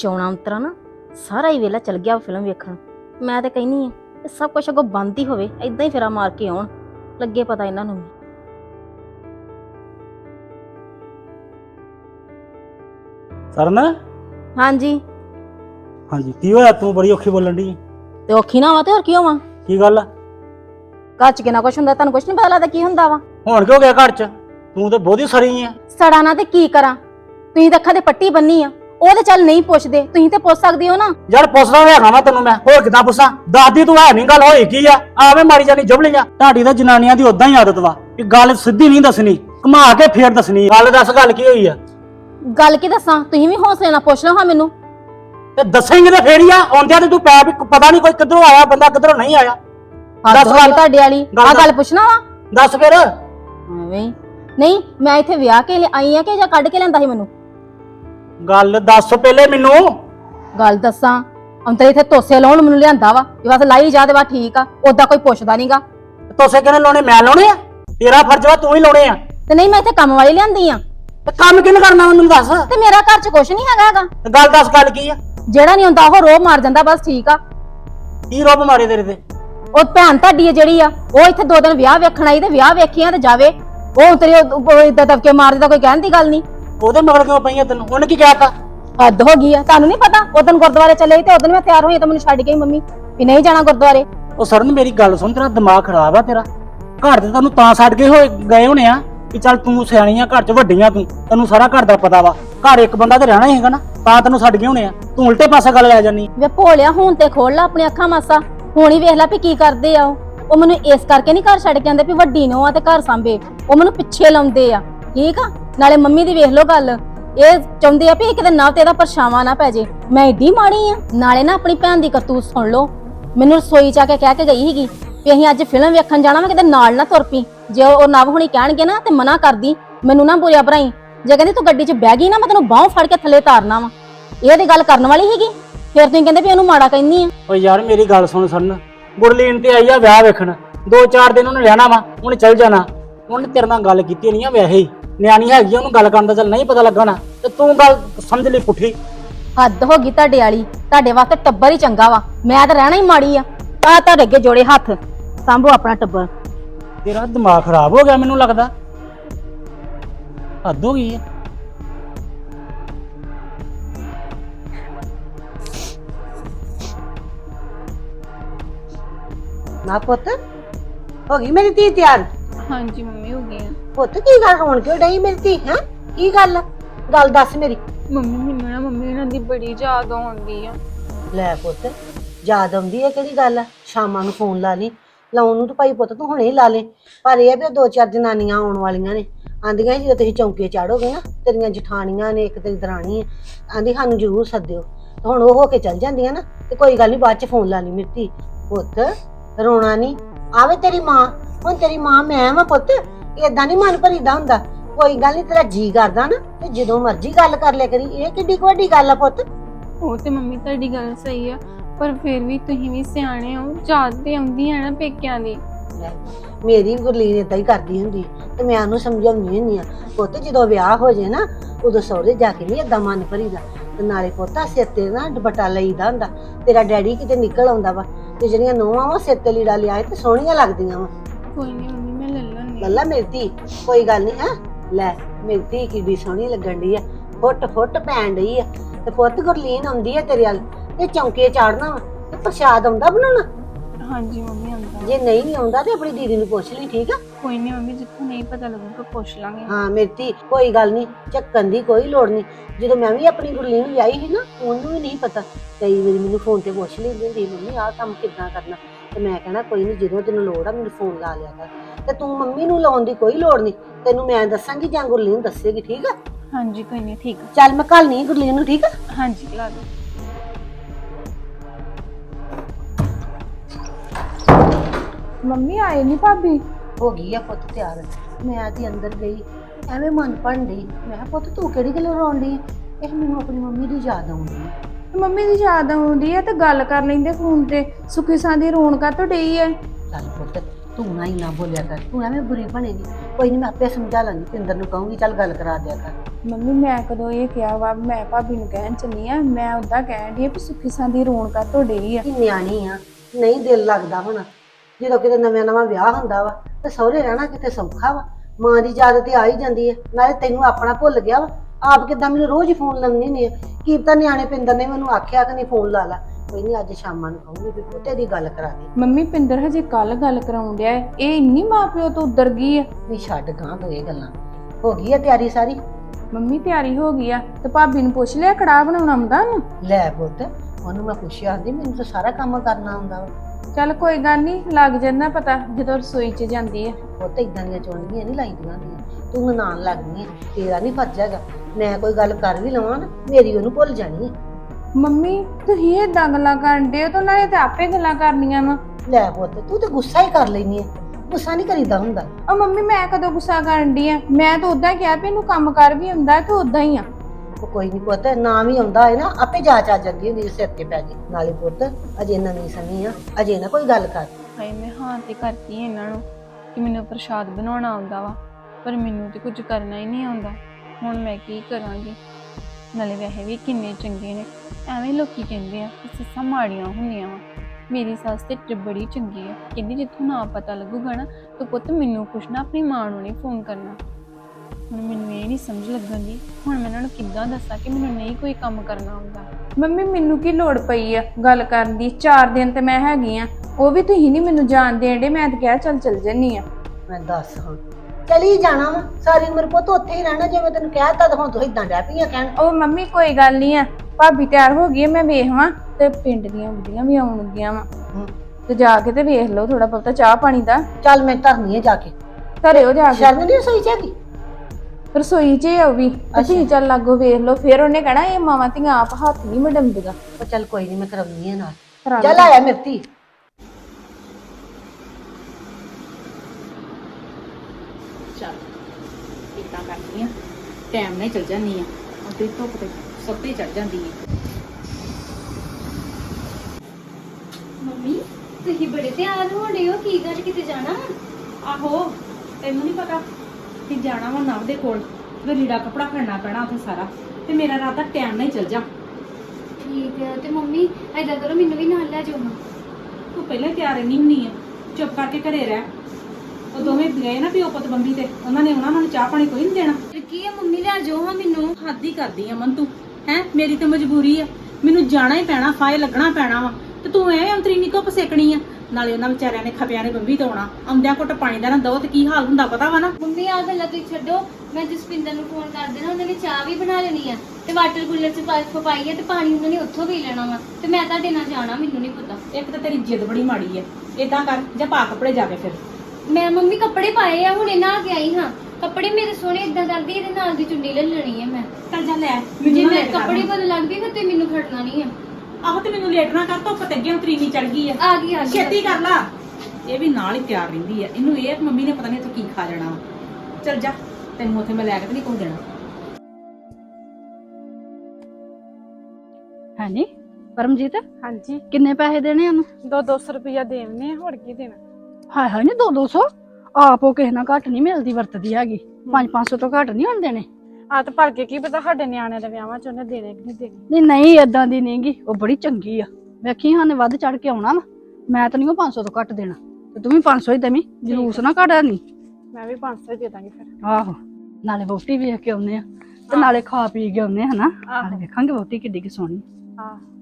ਚੌਣਾ ਉਤਰਾ ਨਾ ਸਾਰਾ ਹੀ ਵੇਲਾ ਚਲ ਗਿਆ ਫਿਲਮ ਵੇਖਣ। ਮੈਂ ਤੇ ਕਹਿੰਨੀ ਆ ਇਹ ਸਭ ਕੁਝ ਅੱਗੋਂ ਬੰਦ ਹੀ ਹੋਵੇ ਐਦਾਂ ਹੀ ਫੇਰਾ ਮਾਰ ਕੇ ਆਉਣ ਲੱਗੇ ਪਤਾ ਇਹਨਾਂ ਨੂੰ ਵੀ। ਸਰਨ? ਹਾਂਜੀ। ਹਾਂਜੀ ਕੀ ਹੋਇਆ? ਤੂੰ ਬੜੀ ਔਖੀ ਬੋਲਣ ਦੀ ਤੇ ਔਖੀ ਨਾ ਵਾ ਤੇ ਹੋਰ ਕੀ ਹੋਵਾਂ? ਕੀ ਗੱਲ? ਆ? ਘਰ ਚ ਕਿੰਨਾ ਕੁਛ ਹੁੰਦਾ ਤੁਹਾਨੂੰ ਕੁਛ ਨਹੀਂ ਪਤਾ ਲੱਗਦਾ ਕੀ ਹੁੰਦਾ ਵਾ? ਹੁਣ ਕਿਉਂ ਗਿਆ ਘਰ ਚ? ਤੂੰ ਤੇ ਬਹੁਤੀ ਸਰੀ ਆ। ਸੜਾ ਨਾ ਤੇ ਕੀ ਕਰਾਂ? ਤੁਸੀਂ ਤਾਂ ਅੱਖਾਂ ਤੇ ਪੱਟੀ ਬੰਨੀ ਆ। ਉਹ ਤੇ ਚੱਲ ਨਹੀਂ ਪੁੱਛਦੇ ਤੁਸੀਂ ਤੇ ਪੁੱਛ ਸਕਦੇ ਹੋ ਨਾ। ਯਾਰ ਪੁੱਛਦਾ ਹੋਇਆ ਵਾ ਤੈਨੂੰ ਮੈਂ ਹੋਰ ਕਿਦਾਂ ਪੁੱਛਾਂ? ਦੱਸਦੀ ਤੂੰ ਹੈ ਨਹੀਂ ਗੱਲ ਹੋਈ ਕੀ ਆ? ਆਵੇਂ ਮਾਰੀ ਜਾਨੀ ਜੁਬਲੀਆਂ ਤੁਹਾਡੀ ਤਾਂ ਜਨਾਨੀਆਂ ਦੀ ਉਦਾਂ ਹੀ ਆਦਤ ਵਾ ਕਿ ਗੱਲ ਸਿੱਧੀ ਨਹੀਂ ਦੱਸਣੀ ਘੁਮਾ ਕੇ ਫੇਰ ਦੱਸਣੀ। ਗੱਲ ਦੱਸ ਗੱਲ ਕੀ ਹੋਈ ਆ? ਗੱਲ ਕੀ ਦੱਸਾਂ? ਤੁਸੀਂ ਵੀ ਹੌਸਲੇ ਨਾਲ ਪੁੱਛ ਲਓ ਹਾਂ ਮੈਨੂੰ। ਤੇ ਦੱਸੇਂਗੇ ਤੇ ਫੇਰ ਹੀ ਆ ਆਉਂਦਿਆਂ ਤੇ ਤੂੰ ਪੈ ਵੀ ਪਤਾ ਨਹੀਂ ਕੋਈ ਕਿੱਧਰੋਂ ਆਇਆ ਬੰਦਾ ਕਿੱਧਰੋਂ ਨਹੀਂ ਆਇਆ। ਦੱਸ ਗੱਲ। ਤੁਹਾਡੇ ਵਾਲੀ ਆ। ਗੱਲ ਪੁੱਛਣਾ ਵਾ? ਦੱਸ ਫੇਰ। ਐਵੇਂ ਹੀ। ਨਹੀਂ ਮੈਂ ਇੱਥੇ ਵਿਆਹ ਕੇ ਲਿਆ- ਆਈ ਆ ਕਿ ਜਾਂ ਕੱਢ ਕੇ ਲਿਆਂਦਾ ਸੀ ਮੈਨੂੰ? ਗੱਲ ਦੱਸ ਪਹਿਲੇ ਮੈਨੂੰ। ਗੱਲ ਦੱਸਾਂ? ਅੰਤਰੇ ਇੱਥੇ ਤੋਸੇ ਲਾਉਣ ਮੈਨੂੰ ਲਿਆਂਦਾ ਵਾ। ਇਹ ਬਸ ਲਾਈ ਜਾ ਤੇ ਵਾ ਠੀਕ ਆ ਓਦਾਂ ਕੋਈ ਪੁੱਛਦਾ ਨਹੀਂਗਾ ਤੋਸੇ ਕਿਹਨੇ ਲਾਉਣੇ? ਮੈਂ ਲਾਉਣੇ ਆ? ਤੇਰਾ ਫਰਜ਼ ਵਾ ਤੂੰ ਹੀ ਲਾਉਣੇ ਆ। ਤੇ ਨਹੀਂ ਮੈਂ ਇੱਥੇ ਕੰਮ ਵਾਲੀ ਲਿਆਂਦੀ ਆ। ਤੇ ਕੰਮ ਕਿਹਨੇ ਕਰਨਾ ਮੈਨੂੰ ਦੱਸ? ਤੇ ਮੇਰਾ ਘਰ 'ਚ ਕੁਛ ਨਹੀਂ ਹੈਗਾ ਹੈਗਾ। ਤੇ ਗੱਲ ਦੱਸ ਗੱਲ ਕੀ ਆ? ਜਿਹੜਾ ਨਹੀਂ ਹੁੰਦਾ ਉਹ ਰੋਹ ਮਾਰ ਜਾਂਦਾ ਬਸ ਠੀਕ ਆ। ਕੀ ਰੋਬ ਮਾਰੇ ਤੇਰੇ ਤੇ? ਉਹ ਭੈਣ ਤੁਹਾਡੀ ਆ ਜਿਹੜੀ ਆ ਉਹ ਇੱਥੇ ਦੋ ਦਿਨ ਵਿਆਹ ਵੇਖਣ ਆਈ ਤੇ ਵਿਆਹ ਵੇਖੀਆਂ ਤੇ ਜਾਵੇ। ਉਹ ਤੇਰੇ ਇਦਾਂ ਦਬਕੇ ਮਾਰ ਦਿੰਦਾ ਕੋਈ ਕਹਿਣ ਦੀ ਗੱਲ ਨਹੀਂ। ਉਹਦੇ ਮਗਰ ਕਿਉਂ ਪਈਆਂ ਤੈਨੂੰ? ਉਹਨੇ ਕੀ ਕਹਿਤਾ? ਹੱਦ ਹੋ ਗਈ ਆ ਤੁਹਾਨੂੰ ਨਹੀਂ ਪਤਾ? ਉਦੋਂ ਗੁਰਦੁਆਰੇ ਚੱਲੇ ਸੀ ਤੇ ਉਦੋਂ ਮੈਂ ਤਿਆਰ ਹੋਈ ਤਾਂ ਮੈਨੂੰ ਛੱਡ ਗਈ ਮੰਮੀ ਵੀ ਨਹੀਂ ਜਾਣਾ ਗੁਰਦੁਆਰੇ। ਉਹ ਸਰਨ ਮੇਰੀ ਗੱਲ ਸੁਣ ਤੇਰਾ ਦਿਮਾਗ ਖਰਾਬ ਆ ਤੇਰਾ। ਘਰ ਦੇ ਤੈਨੂੰ ਤਾਂ ਛੱਡ ਕੇ ਹੋਏ ਗਏ ਹੋਣੇ ਆ ਕਿ ਚੱਲ ਤੂੰ ਸਿਆਣੀ ਆ ਘਰ 'ਚ ਵੱਡੀ ਆ ਤੂੰ ਤੈਨੂੰ ਸਾਰਾ ਘਰ ਦਾ ਪਤਾ ਵਾ। ਘਰ ਇੱਕ ਬੰਦਾ ਤੇ ਰਹਿਣਾ ਹੀ ਹੈਗਾ ਨਾ ਤਾਂ ਤੈਨੂੰ ਛੱਡ ਗਏ ਹੋਣੇ ਆ। ਤੂੰ ਉਲਟੇ ਪਾਸੇ ਗੱਲ ਲੈ ਜਾਨੀ ਵੇ ਭੋਲਿਆ ਹੁਣ ਤੇ ਖੋਲ ਲਾ ਆਪਣੀ ਅੱਖਾਂ ਮਾਸਾ। ਹੁਣ ਹੀ ਵੇਖ ਲੈ ਵੀ ਕੀ ਕਰਦੇ ਆ ਉਹ। ਉਹ ਮੈਨੂੰ ਇਸ ਕਰਕੇ ਨਹੀਂ ਘਰ ਛੱਡ ਕੇ ਆਂਦੇ ਵੀ ਵੱਡੀ ਨੂੰ ਆ ਤੇ ਘਰ ਸੰਭੇ। ਉਹ ਮੈਨੂੰ ਪਿੱਛੇ ਲਾਉਂਦੇ ਆ। ਠੀਕ ਆ? ਨਾਲੇ ਮੰਮੀ ਦੀ ਵੇਖ ਲਓ ਗੱਲ। ਇਹ ਚਾਹੁੰਦੇ ਆ ਵੀ ਇਹ ਕਿਤੇ ਨਾ ਤੇ ਇਹਦਾ ਪਰਛਾਵਾਂ ਨਾ ਪੈ ਜੇ। ਮੈਂ ਏਡੀ ਮਾੜੀ ਆ। ਨਾਲੇ ਨਾ ਆਪਣੀ ਭੈਣ ਦੀ ਕਰਤੂਤ ਸੁਣ ਲਓ। ਮੈਨੂੰ ਰਸੋਈ ਚ ਆ ਕੇ ਕਹਿ ਕੇ ਗਈ ਸੀਗੀ ਵੀ ਅਸੀਂ ਅੱਜ ਫਿਲਮ ਵੇਖਣ ਜਾਣਾ ਵਾ, ਕਿਤੇ ਨਾਲ ਨਾ ਤੁਰ ਪਈ। ਜੇ ਉਹ ਨਵ ਹੁਣੀ ਕਹਿਣਗੇ ਨਾ ਤੇ ਮਨਾ ਕਰਦੀ। ਮੈਨੂੰ ਨਾ ਬੋਲਿਆ ਭਰਾਈ ਜੇ ਕਹਿੰਦੀ ਤੂੰ ਗੱਡੀ 'ਚ ਬਹਿ ਗਈ ਨਾ, ਮੈਂ ਤੈਨੂੰ ਬਾਹੋਂ ਫੜ ਕੇ ਥੱਲੇ ਤਾਰਨਾ ਵਾ। ਇਹ ਤੇ ਗੱਲ ਕਰਨ ਵਾਲੀ ਸੀਗੀ। ਫਿਰ ਤੁਸੀਂ ਕਹਿੰਦੇ ਵੀ ਉਹਨੂੰ ਮਾੜਾ ਕਹਿੰਦੀ ਆ। ਓ ਯਾਰ, ਮੇਰੀ ਗੱਲ ਸੁਣ ਸੁਣ ਗੁਰਲੀਨ ਤੇ ਆਈ ਆ ਵਿਆਹ ਵੇਖਣ। ਦੋ ਚਾਰ ਦਿਨ ਉਹਨੇ ਰਹਿਣਾ ਵਾ, ਉਹਨੇ ਚੱਲ ਜਾਣਾ। ਉਹਨੇ ਤੇਰੇ ਨਾਲ ਗੱਲ ਕੀਤੀ ਨਹੀਂ ਆ ਵੈਸੇ ਹੀ। ਨਿਆਣੀ ਹੈਗੀ ਆ, ਉਹਨੂੰ ਗੱਲ ਕਰਨ ਦਾ ਚੱਲ ਨਹੀਂ ਪਤਾ ਲੱਗਣਾ ਤੇ ਤੂੰ ਗੱਲ ਸਮਝ ਲਈ ਪੁੱਠੀ। ਹੱਦ ਹੋ ਗਈ ਤੁਹਾਡੇ ਵਾਲੀ ਤੁਹਾਡੇ ਵਾਸਤੇ ਟੱਬਰ ਹੀ ਚੰਗਾ ਵਾ ਮੈਂ ਤਾਂ ਰਹਿਣਾ ਹੀ ਮਾੜੀ ਆ ਆ ਤੁਹਾਡੇ ਅੱਗੇ ਜੋੜੇ ਹੱਥ ਸੰਭੋ ਆਪਣਾ ਟੱਬਰ। ਤੇਰਾ ਦਿਮਾਗ ਖਰਾਬ ਹੋ ਗਿਆ ਮੈਨੂੰ ਲੱਗਦਾ। ਹੱਦ ਹੋ ਗਈ ਆ। ਨਾ ਪੁੱਤ ਹੋ ਗਈ ਮੇਰੀ ਧੀ ਤਿਆਰ? ਹਾਂਜੀ ਮੰਮੀ ਹੋ ਆ। ਪੁੱਤ ਕੀ ਗੱਲ? ਹੋਣ ਕਿਉਂ ਡਈ ਮੇਰੀ ਧੀ ਹੈ? ਕੀ ਗੱਲ? ਗੱਲ ਦੱਸ ਮੇਰੀ। ਮੰਮੀ ਮੈਨੂੰ ਨਾ ਮੰਮੀ ਉਹਨਾਂ ਦੀ ਬੜੀ ਯਾਦ ਆਉਂਦੀ ਆ। ਲੈ ਪੁੱਤ ਯਾਦ ਆਉਂਦੀ ਹੈ ਕਿਹੜੀ ਗੱਲ ਆ? ਸ਼ਾਮਾਂ ਨੂੰ ਫੋਨ ਲਾ ਲਈ। ਲਾਉਣ ਨੂੰ ਤਾਂ ਭਾਈ ਪੁੱਤ ਤੂੰ ਹੁਣੇ ਹੀ ਲਾ ਲੈ। ਪਰ ਇਹ ਆ ਵੀ ਉਹ ਦੋ ਚਾਰ ਜਨਾਨੀਆਂ ਆਉਣ ਵਾਲੀਆਂ ਨੇ। ਆਂਦੀਆਂ ਜਦੋਂ ਤੁਸੀਂ ਚੌਂਕੇ ਚਾੜੋਗੇ ਨਾ ਤੇਰੀਆਂ ਜਠਾਣੀਆਂ ਨੇ ਇੱਕ ਤੇਰੀ ਦਰਾਣੀ ਹੈ ਆਂਦੀ ਸਾਨੂੰ ਜ਼ਰੂਰ ਸੱਦਿਓ। ਤੇ ਹੁਣ ਉਹ ਹੋ ਕੇ ਚੱਲ ਜਾਂਦੀਆਂ ਨਾ ਤੇ ਕੋਈ ਗੱਲ ਨਹੀਂ ਬਾਅਦ ਚ ਫੋਨ ਲਾ ਲਈ ਮੇਰੀ ਧੀ ਪੁੱਤ ਰੋਣਾ ਨਹੀਂ ਆਵੇ ਤੇਰੀ ਮਾਂ ਹੁਣ ਤੇਰੀ ਮਾਂ ਮੈਂ ਵਾਂ ਪੁੱਤ ਏਦਾਂ ਨਹੀਂ ਮਨ ਭਰੀਦਾ ਹੁੰਦਾ। ਕੋਈ ਗੱਲ ਨਹੀਂ ਤੇਰਾ ਜੀ ਕਰਦਾ ਨਾ ਤੇ ਜਦੋਂ ਮਰਜ਼ੀ ਗੱਲ ਕਰ ਲਿਆ ਕਰੀ ਇਹ ਕਿੱਡੀ ਕੁ ਵੱਡੀ ਗੱਲ ਆ ਪੁੱਤ? ਉਹ ਤੇ ਮੰਮੀ ਤੁਹਾਡੀ ਗੱਲ ਸਹੀ ਆ ਪਰ ਫਿਰ ਵੀ ਤੁਸੀਂ ਵੀ ਸਿਆਣੇ ਹੋ ਯਾਦ ਤੇ ਆਉਂਦੀ ਆ ਨਾ ਪੇਕਿਆਂ ਦੀ। ਲੈ, ਮੇਰੀ ਵੀ ਗੁਰਲੀਨ ਏਦਾਂ ਹੀ ਕਰਦੀ ਹੁੰਦੀ ਤੇ ਮੈਂ ਉਹਨੂੰ ਸਮਝਾਉਂਦੀ ਹੁੰਦੀ ਆ ਪੁੱਤ ਜਦੋਂ ਵਿਆਹ ਹੋ ਜੇ ਨਾ ਉਦੋਂ ਸਹੁਰੇ ਜਾ ਕੇ ਨਹੀਂ ਏਦਾਂ ਮਨ ਭਰੀਦਾ। ਤੇ ਨਾਲੇ ਪੁੱਤਾ ਸਿਰ ਤੇ ਨਾ ਦੁਪੱਟਾ ਲਈਦਾ ਹੁੰਦਾ। ਤੇਰਾ ਡੈਡੀ ਕਿਤੇ ਨਿਕਲ ਆਉਂਦਾ ਵਾ ਤੇ ਜਿਹੜੀਆਂ ਨੋਵਾਂ ਵਾ ਸਿਰ ਤੇ ਲੀੜਾ ਲਿਆਏ ਤੇ ਸੋਹਣੀਆਂ ਲੱਗਦੀਆਂ ਵਾ। ਕੋਈ ਨਹੀਂ ਮੰਮੀ ਮੈਂ ਲੈ ਲੈਣੀ ਲੱਲਾ ਮੇਰੀ ਧੀ ਕੋਈ ਗੱਲ ਨਹੀਂ ਹੈ? ਲੈ ਮੇਰੀ ਧੀ ਕਿੱਡੀ ਸੋਹਣੀ ਲੱਗਣ ਡਈ ਆ। ਫੁੱਟ ਫੁੱਟ ਪੈਣ ਡਈ ਆ। ਤੇ ਪੁੱਤ ਗੁਰਲੀਨ ਆਉਂਦੀ ਆ ਤੇਰੇ ਵੱਲ ਤੇ ਚੌਂਕੇ ਚਾੜਨਾ ਵਾ ਤੇ ਪ੍ਰਸ਼ਾਦ ਆਉਂਦਾ ਬਣਾਉਣਾ? ਹਾਂਜੀ ਮੰਮੀ ਆਉਂਦਾ। ਜੇ ਨਹੀਂ ਵੀ ਆਉਂਦਾ ਤੇ ਆਪਣੀ ਦੀਦੀ ਨੂੰ ਪੁੱਛ ਲਈ ਠੀਕ ਆ? ਕੋਈ ਨਹੀਂ ਮੰਮੀ ਜਿੱਥੋਂ ਨਹੀਂ ਪਤਾ ਲੱਗੂਗਾ ਪੁੱਛ ਲਾਂਗੇ। ਹਾਂ ਮੇਰੀ ਕੋਈ ਗੱਲ ਨਹੀਂ ਚੱਕਣ ਦੀ ਕੋਈ ਲੋੜ ਨਹੀਂ। ਜਦੋਂ ਮੈਂ ਵੀ ਆਪਣੀ ਗੁਰਲੀਨ ਨੂੰ ਵਿਆਹੀ ਸੀ ਨਾ ਉਹਨੂੰ ਵੀ ਨਹੀਂ ਪਤਾ। ਕਈ ਵਾਰੀ ਮੈਨੂੰ ਫੋਨ ਤੇ ਪੁੱਛ ਲੈਂਦੀ ਹੁੰਦੀ ਮੰਮੀ ਆਹ ਕੰਮ ਕਿੱਦਾਂ ਕਰਨਾ? ਤੇ ਮੈਂ ਕਹਿਣਾ ਕੋਈ ਨਹੀਂ ਜਦੋਂ ਤੈਨੂੰ ਲੋੜ ਆ ਮੈਨੂੰ ਫੋਨ ਲਾ ਲਿਆ ਕਰ। ਤੇ ਤੂੰ ਮੰਮੀ ਨੂੰ ਲਾਉਣ ਦੀ ਕੋਈ ਲੋੜ ਨਹੀਂ। ਤੈਨੂੰ ਮੈਂ ਦੱਸਾਂਗੀ ਜਾਂ ਗੁਰਲੀਨ ਦੱਸੇਗੀ ਠੀਕ ਆ? ਹਾਂਜੀ ਕੋਈ ਨਹੀਂ ਠੀਕ ਆ। ਚੱਲ ਮੈਂ ਕੱਲ ਨਹੀਂ ਗੁਰਲੀਨ ਨੂੰ ਠੀਕ ਆ? ਹਾਂਜੀ ਲਾ ਦੋ ਮੰਮੀ ਆਏ ਨਹੀਂ ਭਾਬੀ? ਹੋ ਗਈ ਆ ਪੁੱਤ ਤਿਆਰ। ਮੈਂ ਤੇ ਅੰਦਰ ਗਈ ਐਵੇਂ ਮਨ ਭੰਨ ਡਈ। ਮੈਂ ਕਿਹਾ ਪੁੱਤ ਤੂੰ ਕਿਹੜੀ ਗੱਲ ਰੋਣ ਡਈ? ਇਹ ਮੈਨੂੰ ਆਪਣੀ ਮੰਮੀ ਦੀ ਯਾਦ ਆਉਂਦੀ ਮੰਮੀ ਦੀ ਯਾਦ ਆਉਂਦੀ ਹੈ ਤੇ ਗੱਲ ਕਰ ਲੈਂਦੇ ਫੋਨ ਤੇ। ਸੁਖੀ ਸਾਂ ਦੀ ਰੋਣ ਕਾ ਤੋਂ ਡਈ ਹੈ ਚੱਲ ਪੁੱਤ ਤੂੰ ਨਾ ਹੀ ਨਾ ਬੋਲਿਆ ਕਰ। ਤੂੰ ਐਵੇਂ ਬੁਰੀ ਬਣੇਗੀ। ਕੋਈ ਨਹੀਂ ਮੈਂ ਆਪੇ ਸਮਝਾ ਲਾਂਗੀ। ਪਿੰਦਰ ਨੂੰ ਕਹੂੰਗੀ ਚੱਲ ਗੱਲ ਕਰਾ ਦਿਆ ਕਰ। ਮੰਮੀ ਮੈਂ ਕਦੋਂ ਇਹ ਕਿਹਾ ਵਾ? ਮੈਂ ਭਾਬੀ ਨੂੰ ਕਹਿਣ ਚੱਲੀ ਆ। ਮੈਂ ਉਦਾਂ ਕਹਿਣ ਦੀ ਵੀ ਸੁੱਖੀ ਸਾਂਦੀ ਰੌਣਕਾਂ ਤੁਹਾਡੇ ਹੀ ਆ? ਕਿ ਨਿਆਣੀ ਆ। ਨਹੀਂ ਦਿਲ ਲੱਗਦਾ ਹੁਣ। ਜਦੋਂ ਕਿਤੇ ਨਵਾਂ ਨਵਾਂ ਵਿਆਹ ਹੁੰਦਾ ਵਾ ਤੇ ਸਹੁਰੇ ਰਹਿਣਾ ਕਿਤੇ ਸੌਖਾ ਵਾ। ਮਾਂ ਦੀ ਯਾਦ ਤੇ ਆ ਹੀ ਜਾਂਦੀ ਹੈ ਨਾਲੇ ਤੈਨੂੰ ਆਪਣਾ ਭੁੱਲ ਗਿਆ ਵਾ। ਆਪ ਕਿਦਾਂ ਮੈਨੂੰ ਰੋਜ਼ ਹੀ ਫੋਨ ਲਾਉਂਦੀ ਨੇ ਕੀ ਪਤਾ ਨਿਆਣੇ ਪਿੰਦਰ ਨੇ ਮੈਨੂੰ ਆਖਿਆ ਕਿ ਨਹੀਂ ਫੋਨ ਲਾ ਲਾ। ਕੋਈ ਨਹੀਂ ਅੱਜ ਸ਼ਾਮਾਂ ਨੂੰ ਕਹੂੰਗੀ ਵੀ ਪੁੱਤੇ ਦੀ ਗੱਲ ਕਰਾ ਦੇ। ਮੰਮੀ ਪਿੰਦਰ ਹਜੇ ਕੱਲ ਗੱਲ ਕਰਾਉਣ ਡਿਆ ਏ। ਇਹ ਇੰਨੀ ਮਾਪਿਓ ਤੋਂ ਉਧਰ ਗਈ ਆ ਵੀ ਛੱਡ ਗਾਂ ਦੋ ਇਹ ਗੱਲਾਂ। ਹੋ ਗਈ ਹੈ ਤਿਆਰੀ ਸਾਰੀ? ਮੰਮੀ ਤਿਆਰੀ ਹੋ ਗਈ ਆ। ਤੇ ਭਾਬੀ ਨੂੰ ਪੁੱਛ ਲਿਆ ਕੜਾਹ ਬਣਾਉਣਾ ਆਉਂਦਾ ਉਹਨੂੰ? ਲੈ ਪੁੱਤ ਉਹਨੂੰ ਮੈਂ ਪੁੱਛਿਆ ਆਂਦੀ ਮੈਨੂੰ ਤਾਂ ਸਾਰਾ ਕੰਮ ਕਰਨਾ ਆਉਂਦਾ ਵਾ। ਚੱਲ ਕੋਈ ਗੱਲ ਨਹੀਂ ਲੱਗ ਜਾਂਦਾ ਪਤਾ ਜਦੋਂ ਰਸੋਈ 'ਚ ਜਾਂਦੀ ਆ। ਉਹ ਤਾਂ ਇਦਾਂ ਦੀਆਂ ਚੋਣੀਆਂ ਨਹੀਂ ਲਾਈਦੀਆਂ ਹੁੰਦੀਆਂ। ਤੂੰ ਨਨਾਣ ਲੱਗਦੀ ਹੈ ਤੇਰਾ ਨਹੀਂ ਫਰਜ਼ ਹੈਗਾ। ਮੈਂ ਕੋਈ ਗੱਲ ਕਰ ਵੀ ਲਵਾਂ ਨਾ ਮੇਰੀ ਉਹਨੂੰ ਭੁੱਲ ਜਾਣੀ ਹੈ ਮੰਮੀ ਤੁਸੀਂ ਏਦਾਂ ਗੱਲਾਂ ਕਰਨ ਦੇ ਤਾਂ ਨਾਲੇ ਤੇ ਆਪੇ ਗੱਲਾਂ ਕਰਨੀਆਂ ਵਾ। ਲੈ ਪੁੱਤ ਤੂੰ ਤੇ ਗੁੱਸਾ ਹੀ ਕਰ ਲੈਨੀ ਹੈ ਗੁੱਸਾ ਨਹੀਂ ਕਰੀਦਾ ਹੁੰਦਾ। ਉਹ ਮੰਮੀ ਮੈਂ ਕਦੋਂ ਗੁੱਸਾ ਕਰਨ ਦੀ ਆ? ਮੈਂ ਤਾਂ ਉਦਾਂ ਕਿਹਾ ਵੀ ਇਹਨੂੰ ਕੰਮ ਕਰ ਵੀ ਹੁੰਦਾ ਕਿ ਉਦਾਂ ਹੀ ਆ। ਉਹ ਕੋਈ ਨਹੀਂ ਪੁੱਤ ਨਾ ਵੀ ਆਉਂਦਾ ਹੈ ਨਾ, ਆਪੇ ਜਾਚ ਆ ਜਾਂਦੀ ਹੁੰਦੀ ਸਿਰ ਤੇ ਪੈ ਗਈ। ਨਾਲੇ ਪੁੱਤ, ਅਜੇ ਨਵੀਂ ਸਮੀ ਆ, ਅਜੇ ਨਾ ਕੋਈ ਗੱਲ ਕਰ। ਹਾਏ, ਮੈਂ ਹਾਂ ਤੇ ਕਰਤੀ ਇਹਨਾਂ ਨੂੰ ਕਿ ਮੈਨੂੰ ਪ੍ਰਸ਼ਾਦ ਬਣਾਉਣਾ ਆਉਂਦਾ ਵਾ, ਪਰ ਮੈਨੂੰ ਤੇ ਕੁਝ ਕਰਨਾ ਹੀ ਨਹੀਂ ਆਉਂਦਾ। ਹੁਣ ਮੈਂ ਕੀ ਕਰਾਂਗੀ? ਨਾਲੇ ਵੈਸੇ ਵੀ ਕਿੰਨੇ ਚੰਗੇ ਨੇ। ਐਵੇਂ ਲੋਕੀ ਕਹਿੰਦੇ ਆ ਕਿ ਸੱਸਾਂ ਮਾੜੀਆਂ ਹੁੰਦੀਆਂ ਵਾ। ਮੇਰੀ ਸੱਸ ਤੇ ਟ- ਬੜੀ ਚੰਗੀ ਆ। ਕਹਿੰਦੀ, ਜਿੱਥੋਂ ਨਾ ਪਤਾ ਲੱਗੂਗਾ ਨਾ, ਤਾਂ ਪੁੱਤ ਮੈਨੂੰ ਕੁਛ ਨਾ, ਆਪਣੀ ਮਾਂ ਨੂੰ ਨਹੀਂ ਫੋਨ ਕਰਨਾ। ਹੁਣ ਮੈਨੂੰ ਇਹ ਨਹੀਂ ਸਮਝ ਲੱਗਣਦੀ ਹੁਣ ਮੈਂ ਇਹਨਾਂ ਨੂੰ ਕਿੱਦਾਂ ਦੱਸਾਂ ਕਿ ਮੈਨੂੰ ਨਹੀਂ ਕੋਈ ਕੰਮ ਕਰਨਾ ਆਉਂਦਾ। ਮੰਮੀ ਮੈਨੂੰ ਕੀ ਲੋੜ ਪਈ ਆ ਗੱਲ ਕਰਨ ਦੀ? 4 ਦਿਨ ਤੇ ਮੈਂ ਹੈਗੀ ਆ। ਉਹ ਵੀ ਤੁਸੀਂ ਨਹੀਂ ਮੈਨੂੰ ਜਾਣ ਦੇਣ ਦੇ ਮੈਂ ਤਾਂ ਕਿਹਾ ਚੱਲ ਚੱਲ ਜੰਨੀ ਆ। ਮੈਂ ਦੱਸ ਹਾਂ ਚਲੀ ਜਾਣਾ ਵਾ। ਸਾਰੀ ਉਮਰ ਪੁੱਤ ਉੱਥੇ ਹੀ ਰਹਿਣਾ ਜੇ ਮੈਂ ਤੈਨੂੰ ਕਹਿਤਾ ਤਾਂ ਹੁਣ ਤੂੰ ਇਦਾਂ ਡੈ ਪਈਆਂ ਕਹਿਣ। ਉਹ ਮੰਮੀ ਕੋਈ ਗੱਲ ਨਹੀਂ ਆ। ਭਾਬੀ ਤਿਆਰ ਹੋ ਗਈ ਆ, ਮੈਂ ਵੇਖਵਾਂ ਤੇ ਪਿੰਡ ਦੀਆਂ ਬੁੱਢੀਆਂ ਵੀ ਆਉਣਗੀਆਂ ਵਾ। ਹੂੰ। ਤੇ ਜਾ ਕੇ ਤੇ ਵੇਖ ਲਓ ਥੋੜਾ ਬਹੁਤਾ ਚਾਹ ਪਾਣੀ ਦਾ। ਚੱਲ ਮੈਂ ਧਰਨੀ ਹੈ ਜਾ ਕੇ। ਧਰਿਓ ਜਾ ਕੇ। ਸ਼ਰਨ ਨਹੀਂ ਸੋਈ ਜਾਗੀ ਰਸੋਈ 'ਚ ਆ ਉਹ ਵੀ। ਤੁਸੀਂ ਚੱਲ ਲਾਗੋ ਵੇਖ ਲਓ ਫਿਰ ਉਹਨੇ ਕਹਿਣਾ ਇਹ ਮਾਵਾਂ ਧੀਆਂ ਆਪ ਹੱਥ ਨਹੀਂ ਮਡੰਦੀਆਂ। ਉਹ ਚੱਲ ਕੋਈ ਨਹੀਂ ਮੈਂ ਕਰਾਉਣੀ ਹੈ ਨਾਲ। ਚੱਲ ਆਇਆ ਮਿਰਤੀ। ਚੱਲ ਇਦਾਂ ਕਰਦੀ ਆ। ਟਾਈਮ ਨਾਲ ਹੀ ਚਲ ਜਾਂਦੀ ਆ। ਅੱਧੀ ਧੁੱਪ ਤੇ ਸੱਤੇ ਚੜ ਜਾਂਦੀ ਆ। ਮੰਮੀ ਤੁਸੀਂ ਬੜੇ ਤਿਆਰ ਹੋ ਰਹੇ ਹੋ ਕੀ ਗੱਲ ਕਿਤੇ ਜਾਣਾ? ਆਹੋ ਤੈਨੂੰ ਨਹੀਂ ਪਤਾ। ਕਿ ਜਾਣਾ ਵਾ ਨਵ ਦੇ ਕੋਲ ਤੇ ਲੀੜਾ ਕਪੜਾ ਖੜਨਾ ਪੈਣਾ ਉੱਥੇ ਸਾਰਾ ਤੇ ਮੇਰਾ ਰਾਤਾ ਟਾਈਮ ਨਾਲ ਹੀ ਚਲ ਜਾ। ਠੀਕ ਹੈ ਤੇ ਮੰਮੀ ਐਦਾਂ ਕਰੋ ਮੈਨੂੰ ਵੀ ਨਾਲ ਲੈ ਜਾਓ ਤੂੰ ਪਹਿਲਾਂ ਤਿਆਰ ਨਹੀਂ ਹੁੰਨੀ ਆ ਚੁੱਪ ਕਰਕੇ ਘਰੇ ਰਹਿ। ਉਹ ਦੋਵੇਂ ਗਏ ਨਾ ਪਿਓ ਪੁੱਤ ਬੰਬੀ ਤੇ ਉਹਨਾਂ ਨੇ ਉਹਨਾਂ ਨੂੰ ਚਾਹ ਪਾਣੀ ਕੋਈ ਨਹੀਂ ਦੇਣਾ। ਤੇ ਕੀ ਹੈ ਮੰਮੀ ਲੈ ਜਾਓ ਹਾਂ ਮੈਨੂੰ। ਹੱਦ ਹੀ ਕਰਦੀ ਆ ਮਨ ਤੂੰ ਹੈ ਮੇਰੀ ਤੇ ਮਜਬੂਰੀ ਆ। ਮੈਨੂੰ ਜਾਣਾ ਹੀ ਪੈਣਾ ਫਾਇ ਲੱਗਣਾ ਪੈਣਾ ਵਾ। ਤੇ ਤੂੰ ਐ ਅੰਤਰੀ ਨਹੀਂ ਧੁੱਪ ਸੇਕਣੀ ਆ। ਨਾਲੇ ਉਹਨਾਂ ਵਿਚਾਰਿਆਂ ਨੇ ਖਪਿਆਂ ਨੇ ਬੰਬੀ ਆਉਣਾ ਆਉਂਦਿਆਂ ਘੁੱਟ ਪਾਣੀ ਦਾ ਨਾ ਦੋ ਤੇ ਕੀ ਹਾਲ ਹੁੰਦਾ ਪਤਾ ਵਾ ਨਾ? ਮੰਮੀ ਆ ਗੱਲਾਂ ਤੁਸੀਂ ਛੱਡੋ। ਮੈਂ ਜਸਪਿੰਦਰ ਨੂੰ ਫੋਨ ਕਰ ਦੇਣਾ ਉਹਨਾਂ ਨੇ ਚਾਹ ਵੀ ਬਣਾ ਲੈਣੀ ਆ। ਤੇ ਵਾਟਰ ਕੂਲਰ 'ਚ ਪਾ ਪਾਈ ਹੈ ਤੇ ਪਾਣੀ ਉਹਨਾਂ ਨੇ ਉੱਥੋਂ ਪੀ ਲੈਣਾ ਵਾ। ਤੇ ਮੈਂ ਤੁਹਾਡੇ ਨਾਲ ਜਾਣਾ ਮੈਨੂੰ ਨਹੀਂ ਪਤਾ। ਇੱਕ ਤਾਂ ਤੇਰੀ ਜਿੱਦ ਬੜੀ ਮਾੜੀ ਐ ਏਦਾਂ ਕਰ ਜਾਂ ਪਾ ਕੱਪੜੇ ਜਾ ਕੇ ਫਿਰ। ਮੈਂ ਮੰਮੀ ਕੱਪੜੇ ਪਾਏ ਆ ਹੁਣੇ ਨਹਾ ਕੇ ਆਈ ਹਾਂ। ਕੱਪੜੇ ਮੇਰੇ ਸੋਹਣੇ ਇਦਾਂ ਕਰਦੀ ਇਹਦੇ ਨਾਲ ਦੀ ਚੁੰਨੀ ਲੈ ਲੈਣੀ ਆ ਮੈਂ। ਚੱਲ ਜਾ ਲੈ ਜੇ ਮੈਨੂੰ ਨਾ ਮੈਂ ਲੇਟ ਕਰ ਕੱਪੜੇ ਬਦਲ ਲੱਗ ਪਈ ਫਿਰ ਤੇ ਮੈਨੂੰ ਖੜਨਾ ਨਹੀਂ ਆ। ਆਹੋ ਤੇ ਮੈਨੂੰ ਲੇਟ ਨਾ ਕਰ ਧੁੱਪ ਤੇ ਅੱਗੇ ਉਤਰੀਨੀ ਚੜ ਗਈ ਆ। ਆ ਗਈ ਆ ਗਈ ਛੇਤੀ ਕਰ ਲਾ। ਇਹ ਵੀ ਨਾਲ ਹੀ ਤਿਆਰ ਰਹਿੰਦੀ ਆ। ਇਹਨੂੰ ਇਹ ਆ ਕਿ ਮੰਮੀ ਨੇ ਪਤਾ ਨਹੀਂ ਇੱਥੇ ਕੀ ਖਾ ਜਾਣਾ। ਵਾ। ਚੱਲ ਜਾ ਤੈਨੂੰ ਉੱਥੇ ਮੈਂ ਲੈ ਕੇ ਤੇ ਨਹੀਂ ਕੋਈ ਦੇਣਾ। ਹਾਂਜੀ? ਪਰਮਜੀਤ? ਹਾਂਜੀ। ਕਿੰਨੇ ਪੈਸੇ ਦੇਣੇ ਉਹਨੂੰ? 2-200 ਰੁਪਇਆ ਦੇਵਨੇ ਹੋਰ ਕੀ ਦੇਣਾ? ਹਾਏ ਹਾਏ ਨਹੀਂ 2 200 ਆਪ ਉਹ ਕਿਸੇ ਨਾਲ ਘੱਟ ਨਹੀਂ ਮਿਲਦੀ ਵਰਤਦੀ ਹੈਗੀ। 5 500 ਤੋਂ ਘੱਟ ਨਹੀਂ ਹੋਣ ਦੇਣੇ? ਆ ਤੇ ਭਲਕੇ ਕੀ ਪਤਾ ਸਾਡੇ ਨਿਆਣਿਆਂ ਦੇ ਵਿਆਹਾਂ 'ਚ ਉਹਨੇ ਦੇਣੇ ਕਿ ਨਹੀਂ ਦੇਣੇ। ਨਹੀਂ ਨਹੀਂ ਏਦਾਂ ਦੀ ਨਹੀਂਗੀ ਉਹ ਬੜੀ ਚੰਗੀ ਆ। ਵੇਖੀ ਹਾਂ ਨੇ ਵੱਧ ਚੜ ਕੇ ਆਉਣਾ ਵਾ। ਮੈਂ ਤਾਂ ਨਹੀਂ ਉਹ 500 ਤੋਂ ਘੱਟ ਦੇਣਾ। ਤੇ ਤੂੰ ਵੀ 500 ਹੀ ਦੇਵੀਂ। ਜਲੂਸ ਨਾ ਕੱਢ ਨਹੀਂ ਮੈਂ ਵੀ 500 ਦੇ ਦਾਂਗੀ ਫਿਰ। ਆਹੋ। ਨਾਲੇ ਵੋਟੀ ਵੇਖ ਕੇ ਆਉਨੇ ਆ। ਤੇ ਨਾਲੇ ਖਾ ਪੀ ਕੇ ਆਉਨੇ ਆ ਹਨਾ? ਆਹੋ। ਨਾਲੇ ਵੇਖਾਂਗੇ ਵੋਟੀ ਕਿੱਡੀ ਕਿ ਸੋਹਣੀ। ਹਾਂ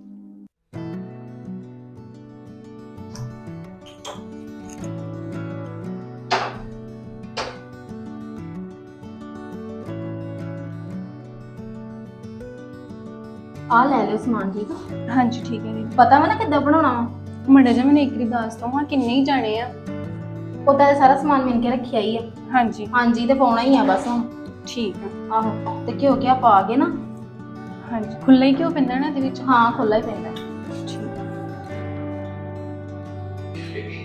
ਆ ਲੈ ਲਿਓ ਸਮਾਨ ਠੀਕ ਆ? ਹਾਂਜੀ ਠੀਕ ਹੈ ਦੀਦੀ। ਪਤਾ ਵਾ ਨਾ ਕਿੱਦਾਂ ਬਣਾਉਣਾ ਵਾ? ਮੜੇ ਜਿਹਾ ਮੈਨੂੰ ਇੱਕ ਵਾਰੀ ਦੱਸ ਦੋ ਹਾਂ ਕਿੰਨੇ ਹੀ ਜਾਣੇ ਆ। ਉਹਦਾ ਤਾਂ ਸਾਰਾ ਸਮਾਨ ਮਿਲ ਕੇ ਰੱਖਿਆ ਹੀ ਆ। ਹਾਂਜੀ। ਹਾਂਜੀ ਤੇ ਪਾਉਣਾ ਹੀ ਆ ਬਸ ਹੁਣ। ਠੀਕ ਆ। ਆਹੋ ਤੇ ਘਿਓ ਘਿਆ ਪਾ ਕੇ ਨਾ। ਹਾਂਜੀ ਖੁੱਲਾ ਹੀ ਕਿਉਂ ਪੈਂਦਾ ਨਾ ਇਹਦੇ ਵਿੱਚ? ਹਾਂ ਖੁੱਲਾ ਹੀ ਪੈਂਦਾ।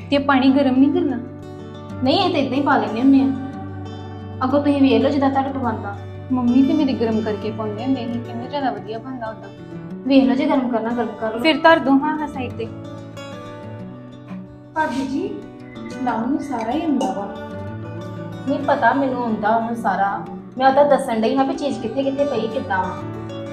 ਤੇ ਪਾਣੀ ਗਰਮ ਨਹੀਂ ਕਰਨਾ? ਨਹੀਂ ਇਹ ਤਾਂ ਇਦਾਂ ਹੀ ਪਾ ਲੈਣੇ ਹੁੰਦੇ ਆ। ਅੱਗੋਂ ਤੁਸੀਂ ਵੇਖ ਲਓ ਜਿੱਦਾਂ ਤੁਹਾਡੇ ਤੋਂ ਬਣਦਾ ਮੰਮੀ ਤੇ ਮੇਰੇ ਗਰਮ ਕਰਕੇ ਪਾਉਂਦੇ ਹੁੰਦੇ ਸੀ ਕਿੰਨੇ ਜ਼ਿਆਦਾ ਵਧੀਆ ਬਣਦਾ ਹੁੰਦਾ। ਵੇਖ ਲਓ ਜੇ ਗਰਮ ਕਰਨਾ ਗਰਮ ਕਰ ਲਓ। ਫਿਰ ਧਰ ਦੋ ਹਾਂ ਹਾਂ ਸਾਈਡ ਤੇ। ਭਾਬੀ ਜੀ ਲਾਉਣ ਨੂੰ ਸਾਰਾ ਹੀ ਹੁੰਦਾ ਵਾ ਨਹੀਂ ਪਤਾ ਮੈਨੂੰ ਆਉਂਦਾ ਹੁਣ ਸਾਰਾ। ਮੈਂ ਉਹ ਤਾਂ ਦੱਸਣ ਡਈ ਹਾਂ ਵੀ ਚੀਜ਼ ਕਿੱਥੇ ਕਿੱਥੇ ਪਈ ਕਿੱਦਾਂ ਵਾ।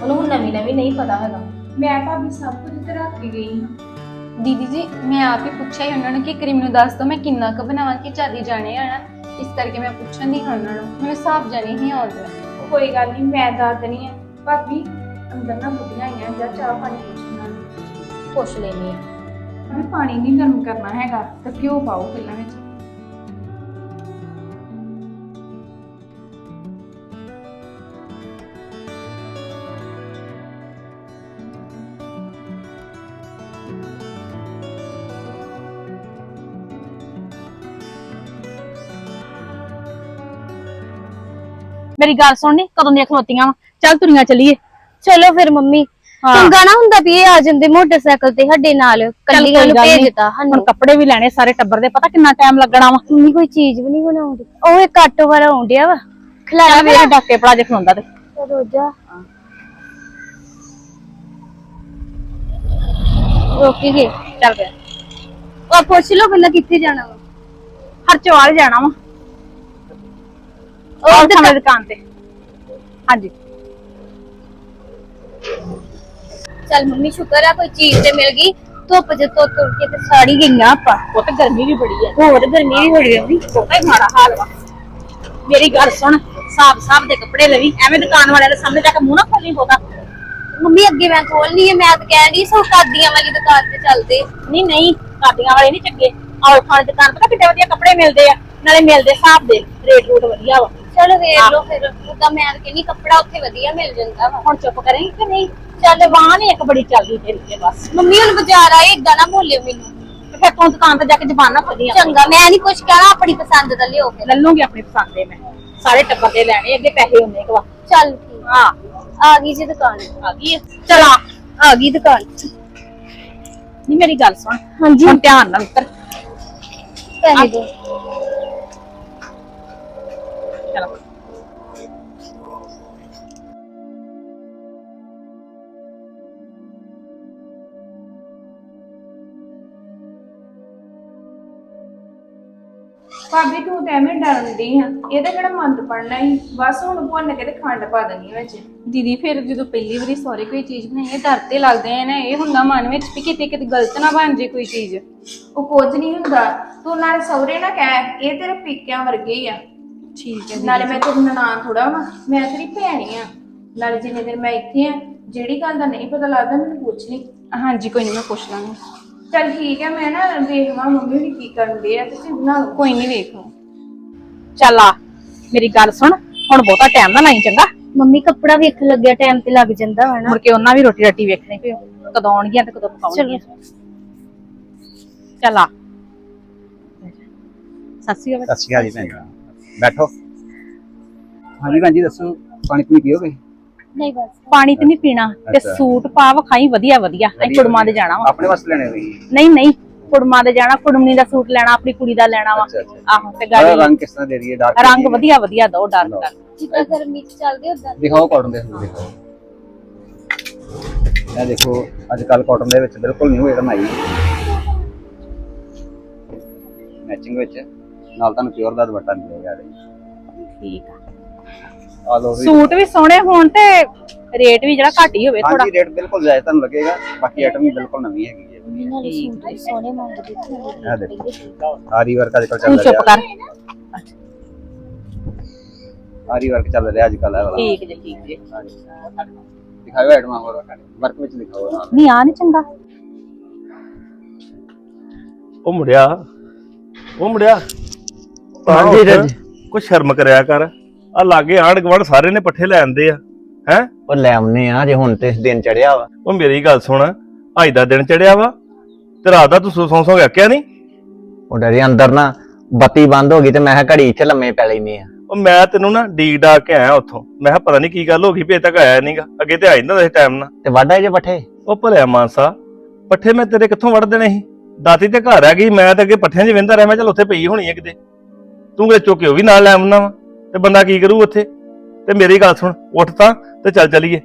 ਉਹਨੂੰ ਹੁਣ ਨਵੀਂ ਨਵੀਂ ਨਹੀਂ ਪਤਾ ਹੈਗਾ। ਮੈਂ ਭਾਬੀ ਸਭ ਕੁਝ ਤੇ ਰੱਖ ਕੇ ਗਈ ਹਾਂ। ਦੀਦੀ ਜੀ ਮੈਂ ਆਪ ਹੀ ਪੁੱਛਿਆ ਹੀ ਉਹਨਾਂ ਨੂੰ ਕਿ ਕਰੀ ਮੈਨੂੰ ਦੱਸ ਦੋ ਮੈਂ ਕਿੰਨਾ ਕੁ ਬਣਾਵਾਂ ਕਿ ਚਾਦੀ ਜਾਣੇ ਆ ਨਾ। ਇਸ ਕਰਕੇ ਮੈਂ ਪੁੱਛਣ ਦੀ ਹਾਂ ਉਹਨਾਂ ਨੂੰ। ਮੈਨੂੰ ਹਿਸਾਬ ਜਾਣੀ ਹੀ ਆਉਂਦਾ ਕੋਈ ਗੱਲ ਨਹੀਂ ਮੈਂ ਦੱਸ ਦਣੀ ਆ। ਭਾਬੀ ਅੰਦਰ ਨਾ ਬੁੱਢੀਆਂ ਆਈਆਂ ਜਾਂ ਚਾਹ ਪਾਣੀ ਪੁੱਛਣਾ ਪੁੱਛ ਲੈਣੀ ਆ। ਮੈਂ ਪਾਣੀ ਨਹੀਂ ਗਰਮ ਕਰਨਾ ਹੈਗਾ ਤੇ ਘਿਓ ਪਾਓ ਪਹਿਲਾਂ ਵਿੱਚ। ਮੇਰੀ ਗੱਲ ਸੁਣਨੀ ਕਦੋਂ ਦੀਆਂ ਖਲੋਤੀਆਂ ਵਾ? ਚੱਲ ਤੁਰੀਆਂ ਚੱਲੀਏ। ਚਲੋ ਫਿਰ ਮੰਮੀ ਹਾਂ। ਚੰਗਾ ਨਾ ਹੁੰਦਾ ਵੀ ਇਹ ਆ ਜਾਂਦੇ ਮੋਟਰਸਾਈਕਲ ਤੇ ਸਾਡੇ ਨਾਲ ਕੱਲੀਆਂ ਕੋਈ ਨੂੰ ਗੱਲ ਨੀ। ਦਿੱਤਾ ਹੁਣ ਸਾਨੂੰ ਕੱਪੜੇ ਵੀ ਲੈਣੇ ਸਾਰੇ ਟੱਬਰ ਦੇ ਪਤਾ ਕਿੰਨਾ ਟਾਈਮ ਲੱਗਣਾ ਵਾ? ਮੰਮੀ ਕੋਈ ਚੀਜ਼ ਵੀ ਨਹੀਂ ਬਣਾਉਂਦੀ। ਉਹ ਇੱਕ ਆਟੋ ਵਾਲਾ ਆਉਂਦਿਆ ਵਾ। ਖਲਾਰਾ ਮੇਰੇ। ਡਾਕੇ ਪੜਾ ਜੇ ਖਲੋਂਦਾ ਤੇ। ਰੋਜਾ। ਰੋਕੀ ਗਏ ਚੱਲ ਗਿਆ ਉਹ ਪੁੱਛ ਲਓ ਪਹਿਲਾਂ ਕਿੱਥੇ ਜਾਣਾ ਵਾ। ਹਰਚਵਾਲ ਜਾਣਾ ਵਾ। ਉਹ ਸਾਹਮਣੇ ਦੁਕਾਨ ਤੇ। ਹਾਂਜੀ। ਚੱਲ ਮੰਮੀ ਸ਼ੁਕਰ ਆ ਕੋਈ ਚੀਜ਼ ਤੇ ਮਿਲ ਗਈ। ਧੁੱਪ ਚ ਤੁਰ ਤੁਰ ਕੇ ਤੇ ਸਾੜੀ ਗਈਆਂ ਆਪਾਂ। ਉਹ ਤੇ ਗਰਮੀ ਵੀ ਬੜੀ ਹੈ ਹੋਰ ਗਰਮੀ ਵੀ ਬੜੀ ਆਉਂਦੀ ਬਹੁਤਾ ਹੀ ਮਾੜਾ ਹਾਲ ਵਾ। ਮੇਰੀ ਗੱਲ ਸੁਣ ਸਾਫ਼ ਸਾਫ਼ ਦੇ ਕੱਪੜੇ ਲਵੀ। ਐਵੇਂ ਦੁਕਾਨ ਵਾਲਿਆਂ ਦੇ ਸਾਹਮਣੇ ਜਾ ਕੇ ਮੂੰਹ ਨਾ ਖੋਲੀ ਬਹੁਤਾ। ਮੰਮੀ ਅੱਗੇ ਮੈਂ ਖੋਲਣੀ ਹੈ ਮੈਂ ਤਾਂ ਸੋ ਕਾਦੀਆਂ ਵਾਲੀ ਦੁਕਾਨ ਤੇ ਚੱਲਦੇ। ਨਹੀਂ ਨਹੀਂ ਕਾਦੀਆਂ ਵਾਲੇ ਨਹੀਂ ਚੰਗੇ। ਆਉ ਖਾਣ ਦੁਕਾਨ ਪਤਾ ਕਿੱਡੇ ਵਧੀਆ ਕੱਪੜੇ ਮਿਲਦੇ ਆ। ਨਾਲੇ ਮਿਲਦੇ ਹਿਸਾਬ ਦੇ। ਰੇਟ ਰੂਟ ਵਧੀਆ ਵਾ। ਚਲ ਵੇਖ ਲਓ ਫਿਰ। ਉਦਾਂ ਮੈਂ ਤਾਂ ਕਹਿੰਦੀ ਕੱਪੜਾ ਉੱਥੇ ਵਧੀਆ ਮਿਲ ਜਾਂਦਾ ਵਾ। ਹੁਣ ਚੁੱਪ ਕਰੇਂਗੀ ਕਿ ਨਹੀਂ? ਚੱਲ ਬਾਹ ਨਹੀਂ ਇੱਕ ਬੜੀ ਚੱਲਦੀ ਤੇਰੀ ਤੇ ਬਸ। ਮੰਮੀ ਹੁਣ ਬਾਜ਼ਾਰ ਆਏ ਇਦਾਂ ਨਾ ਬੋਲਿਓ ਮੈਨੂੰ। ਤੇ ਫਿਰ ਤੂੰ ਦੁਕਾਨ ਤੇ ਜਾ ਕੇ ਜ਼ਬਾਨ ਨਾ ਖੋਲੀਆਂ। ਚੰਗਾ ਮੈਂ ਨਹੀਂ ਕੁਝ ਕਹਿਣਾ ਆਪਣੀ ਪਸੰਦ ਦਾ ਲਿਓ ਫਿਰ। ਲੈ ਲੂੰਗੀ ਆਪਣੀ ਪਸੰਦ ਦੇ ਮੈਂ। ਸਾਰੇ ਟੱਬਰ ਦੇ ਲੈਣੇ ਅੱਗੇ ਪੈਸੇ ਹੁੰਨੇ ਕਵਾ ਚੱਲ ਠੀਕ। ਹਾਂ। ਆ ਗਈ ਜੀ ਦੁਕਾਨ। ਆ ਗਈ। ਚੱਲ ਆ ਆ ਗਈ ਦੁਕਾਨ। ਨਹੀਂ ਮੇਰੀ ਗੱਲ ਸੁਣ। ਹਾਂਜੀ। ਹੁਣ ਧਿਆਨ ਨਾਲ ਉੱਤਰ। ਪੈਸੇ ਦੋ। ਚੱਲ ਭਾਬੀ ਤੂੰ ਤਾਂ ਐਵੇਂ ਡਰਦੀ ਆ। ਇਹਦਾ ਕਿਹੜਾ ਮੰਦ ਪੜਨਾ ਹੀ ਬਸ ਹੁਣ ਭੁੰਨ ਕੇ ਤੇ ਖੰਡ ਪਾ ਦੇਣੀ ਵਿੱਚ। ਦੀਦੀ ਫਿਰ ਜਦੋਂ ਪਹਿਲੀ ਵਾਰੀ ਸਹੁਰੇ ਕੋਈ ਚੀਜ਼ ਬਣਾਈ ਹੈ ਡਰ ਤੇ ਲੱਗਦੇ ਆ ਨਾ ਇਹ ਹੁੰਦਾ ਮਨ ਵਿੱਚ ਵੀ ਕਿਤੇ ਕਿਤੇ ਗਲਤ ਨਾ ਬਣ ਜੇ ਕੋਈ ਚੀਜ਼। ਉਹ ਕੁਝ ਨਹੀਂ ਹੁੰਦਾ। ਤੂੰ ਨਾਲੇ ਸਹੁਰੇ ਨਾ ਕਹਿ ਇਹ ਤੇਰੇ ਪੀਕਿਆਂ ਵਰਗੇ ਹੀ ਆ। ਠੀਕ ਹੈ ਨਾਲੇ ਮੈਂ ਤੇਰੀ ਨਨਾਣ ਥੋੜਾ ਵਾ ਮੈਂ ਤੇਰੀ ਭੈਣ ਹੀ ਆ। ਨਾਲੇ ਜਿੰਨੇ ਦਿਨ ਮੈਂ ਇੱਥੇ ਆ ਜਿਹੜੀ ਗੱਲ ਦਾ ਨਹੀਂ ਪਤਾ ਲੱਗਦਾ ਮੈਨੂੰ ਪੁੱਛ ਲਈ। ਹਾਂਜੀ ਕੋਈ ਨਹੀਂ ਮੈਂ ਪੁੱਛ ਲਾਂਗੀ। ਚੱਲ ਠੀਕ ਹੈ ਮੈਂ ਨਾ ਵੇਖਵਾਂ ਮੰਮੀ ਵੀ ਕੀ ਕਰਨ ਦੇ ਆ ਤੇ ਤੁਸੀਂ ਬਣਾ ਲਓ। ਕੋਈ ਨਹੀਂ ਵੇਖ ਲਓ। ਚੱਲ ਆ ਮੇਰੀ ਗੱਲ ਸੁਣ ਹੁਣ ਬਹੁਤਾ ਟਾਈਮ ਨਾ ਲਾਈ ਚੰਗਾ? ਮੰਮੀ ਕੱਪੜਾ ਵੇਖਣ ਲੱਗਿਆ ਟਾਈਮ ਤੇ ਲੱਗ ਜਾਂਦਾ ਵਾ ਨਾ। ਮੁੜ ਕੇ ਉਹਨਾਂ ਵੀ ਰੋਟੀ ਰਾਟੀ ਵੇਖਣੀ ਪਈ ਕਦੋਂ ਆਉਣਗੀਆਂ ਤੇ ਕਦੋਂ ਪਕਾਉਣਗੀਆਂ। ਚੱਲ। ਆ। ਸਤਿ ਸ਼੍ਰੀ ਅਕਾਲ ਸਤਿ ਸ਼੍ਰੀ ਅਕਾਲ ਜੀ। ਭੈਣ ਬੈਠੋ। ਹਾਂਜੀ ਭੈਣ ਜੀ ਦੱਸੋ ਪਾਣੀ ਪੂਣੀ ਪੀਓਗੇ? ਨਹੀਂ ਬਸ ਪਾਣੀ ਤੇ ਨਹੀਂ ਪੀਣਾ। ਤੇ ਅੱਛਾ। ਸੂਟ ਪਾ ਵਿਖਾਈ ਵਧੀਆ ਵਧੀਆ। ਅਸੀਂ ਕੁੜਮਾਂ ਦੇ ਜਾਣਾ ਵਾ। ਆਪਣੇ ਵਾਸਤੇ ਲੈਣੇ ਹੋਈ ਨਹੀਂ ਨਹੀਂ ਕੁੜਮਾਂ ਦੇ ਜਾਣਾ ਕੁੜਮਣੀ ਦਾ ਸੂਟ ਲੈਣਾ ਆਪਣੀ ਕੁੜੀ ਦਾ ਲੈਣਾ ਵਾ। ਅੱਛਾ ਅੱਛਾ। ਆਹੋ ਤੇ ਗਾੜੀ ਗਾੜੀ ਰੰਗ ਕਿਸ ਤਰ੍ਹਾਂ ਦੇ ਦਈਏ ਡਾਰਕ ਰੰਗ ਵਧੀਆ ਵਧੀਆ ਦੋ ਡਾਰਕ ਡਾਰਕ ਜਿੱਦਾਂ ਗਰਮੀ ਚ ਚੱਲਦੇ ਉਦਾਂ। ਦਿਖਾਓ ਕਾਟਨ ਦੇ ਸੂਟ ਦਿਖਾਓ। ਇਹ ਦੇਖੋ ਅੱਜ ਕੱਲ ਕਾਟਨ ਦੇ ਵਿੱਚ ਬਿਲਕੁਲ ਨਿਊ ਆਈਟਮ ਆਈ ਮੈਚਿੰਗ ਵਿੱਚ। ਨਾਲ ਤੁਹਾਨੂੰ ਪਿਓਰ ਦਾ ਦੁਪੱਟਾ ਮਿਲੇਗਾ ਇਹਦੇ ਠੀਕ ਆ। ਆਲ ਓਵਰ ਸੂਟ ਵੀ ਸੋਹਣੇ ਹੋਣ ਤੇ ਰੇਟ ਵੀ ਜਿਹੜਾ ਘੱਟ ਹੀ ਹੋਵੇ ਥੋੜਾ ਹਾਂਜੀ ਰੇਟ ਬਿਲਕੁਲ ਜਾਇਜ਼ ਤੁਹਾਨੂੰ ਲੱਗੇਗਾ। ਬਾਕੀ ਆਈਟਮ ਵੀ ਬਿਲਕੁਲ ਨਵੀਂ ਹੈਗੀ ਹੈ। ਇਹਨਾਂ ਦੇ ਸੂਟ ਵੀ ਸੋਹਣੇ ਮੰਗਦੇ ਇਹ ਦੇਖੋ। ਆਰੀ ਵਰਕ ਅੱਜ ਕੱਲ ਤੂੰ ਚੱਲ ਚੁੱਪ ਰਿਹਾ ਕਰ। ਆਰੀ ਵਰਕ ਚੱਲ ਰਿਹਾ ਅੱਜ ਕੱਲ ਇਹ ਵਾਲਾ। ਠੀਕ ਜੀ ਠੀਕ ਜੀ। ਦਿਖਾਓ ਆਈਟਮਾਂ ਹੋਰ ਵਰਕ ਵਿੱਚ ਦਿਖਾਓ ਨਾਲ ਨਹੀਂ ਆ ਨਹੀਂ ਚੰਗਾ। ਉਹ ਮੁੰਡਿਆ। ਉਹ ਮੁੰਡਿਆ। ਹਾਂਜੀ ਰਾਜ। ਕੁਛ ਸ਼ਰਮ ਕਰਿਆ ਕਰ। ਆ ਲਾਗੇ ਆਂਢ ਗੁਆਂਢ ਸਾਰੇ ਨੇ ਪੱਠੇ ਲੈ ਆਂਦੇ ਆ ਹੈ? ਉਹ ਲੈ ਆਉਨੇ ਆ ਜੇ ਹੁਣ ਤੇ ਦਿਨ ਚੜਿਆ ਵਾ। ਉਹ ਮੇਰੀ ਗੱਲ ਸੁਣ ਅੱਜ ਦਾ ਦਿਨ ਚੜਿਆ ਵਾ ਤੇ ਰਾਤ ਦਾ ਤੂੰ ਸੌ ਸੌ ਗਿਆ ਕਿਆ ਨਹੀਂ? ਉਹ ਡਰੇ ਅੰਦਰ ਨਾ ਬੱਤੀ ਬੰਦ ਹੋ ਗਈ ਤੇ ਮੈਂ ਕਿਹਾ ਘੜੀ ਇੱਥੇ ਲੰਮੇ ਪੈ ਲੈਨੇ ਆ। ਉਹ ਮੈਂ ਤੈਨੂੰ ਨਾ ਡੀਕ ਡਾਕ ਕੇ ਆਇਆ ਉੱਥੋਂ। ਮੈਂ ਕਿਹਾ ਪਤਾ ਨਹੀਂ ਕੀ ਗੱਲ ਹੋ ਗਈ ਭੇ ਤੱਕ ਆਇਆ ਨਹੀਂਗਾ। ਅੱਗੇ ਤੇ ਆ ਜਾਂਦਾ ਇਸ ਟਾਈਮ ਨਾਲ ਤੇ ਵਾਢਾ ਜੇ ਪੱਠੇ? ਉਹ ਭਲਿਆ ਮਾਨਸਾ ਪੱਠੇ ਮੈਂ ਤੇਰੇ ਕਿੱਥੋਂ ਵੜ ਦੇਣੇ ਸੀ? ਦਾਤੀ ਤੇ ਘਰ ਆ ਗਈ ਮੈਂ ਤੇ ਅੱਗੇ ਪੱਠਿਆਂ 'ਚ ਵਿੰਦਾ ਰਿਹਾ ਮੈਂ ਚਲ ਉੱਥੇ ਪਈ ਹੋਣੀ ਹੈ ਕਿਤੇ। ਤੂੰ ਕਿ ਚੁੱਕ ਕੇ ਉਹ ਵੀ ਨਾਲ ਲੈ ਆਉਣਾ ਵਾ ਤੇ ਬੰਦਾ ਕੀ ਕਰੂ ਉੱਥੇ? ਤੇ ਮੇਰੀ ਗੱਲ ਸੁਣ ਉੱਠ ਤਾਂ ਤੇ ਚੱਲ ਚਲੀਏ।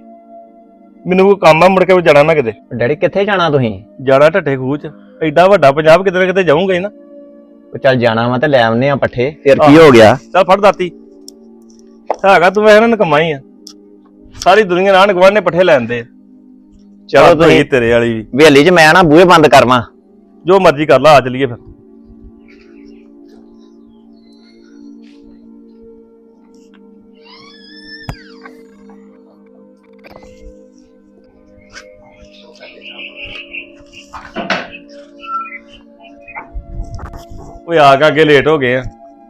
ਮੈਨੂੰ ਕੋਈ ਕੰਮ ਆ ਮੁੜ ਕੇ ਜਾਣਾ ਮੈਂ ਕਿਤੇ। ਡੈਡੀ ਕਿੱਥੇ ਜਾਣਾ ਤੁਸੀਂ? ਜਾਣਾ ਢੱਠੇ ਖੂਹ 'ਚ। ਐਡਾ ਵੱਡਾ ਪੰਜਾਬ ਕਿਤੇ ਨਾ ਕਿਤੇ ਜਾਊਂਗਾ ਹੀ ਨਾ। ਉਹ ਚੱਲ ਜਾਣਾ ਵਾ ਤੇ ਲੈ ਆਉਨੇ ਆ ਪੱਠੇ ਫਿਰ ਕੀ ਹੋ ਗਿਆ? ਚੱਲ ਫੜ ਦਾਤੀ। ਹੈਗਾ ਤੂੰ ਇਹਨਾਂ ਨੂੰ ਕਮਾਈ ਆ। ਸਾਰੀ ਦੁਨੀਆ ਨਾਲ ਗਵਾਂਢ ਨੇ ਪੱਠੇ ਲੈਂਦੇ ਚਲੋ ਤੁਸੀਂ ਤੇਰੇ ਵਾਲੀ ਵੀ। ਵੇਲੀ 'ਚ ਮੈਂ ਨਾ ਬੂਹੇ ਬੰਦ ਕਰਵਾਂ। ਜੋ ਮਰਜ਼ੀ ਕਰ ਲਾ ਆ ਚਲੀਏ ਫਿਰ। ਓਏ ਆ ਕੇ ਅੱਗੇ ਲੇਟ ਹੋ ਗਏ ਆ।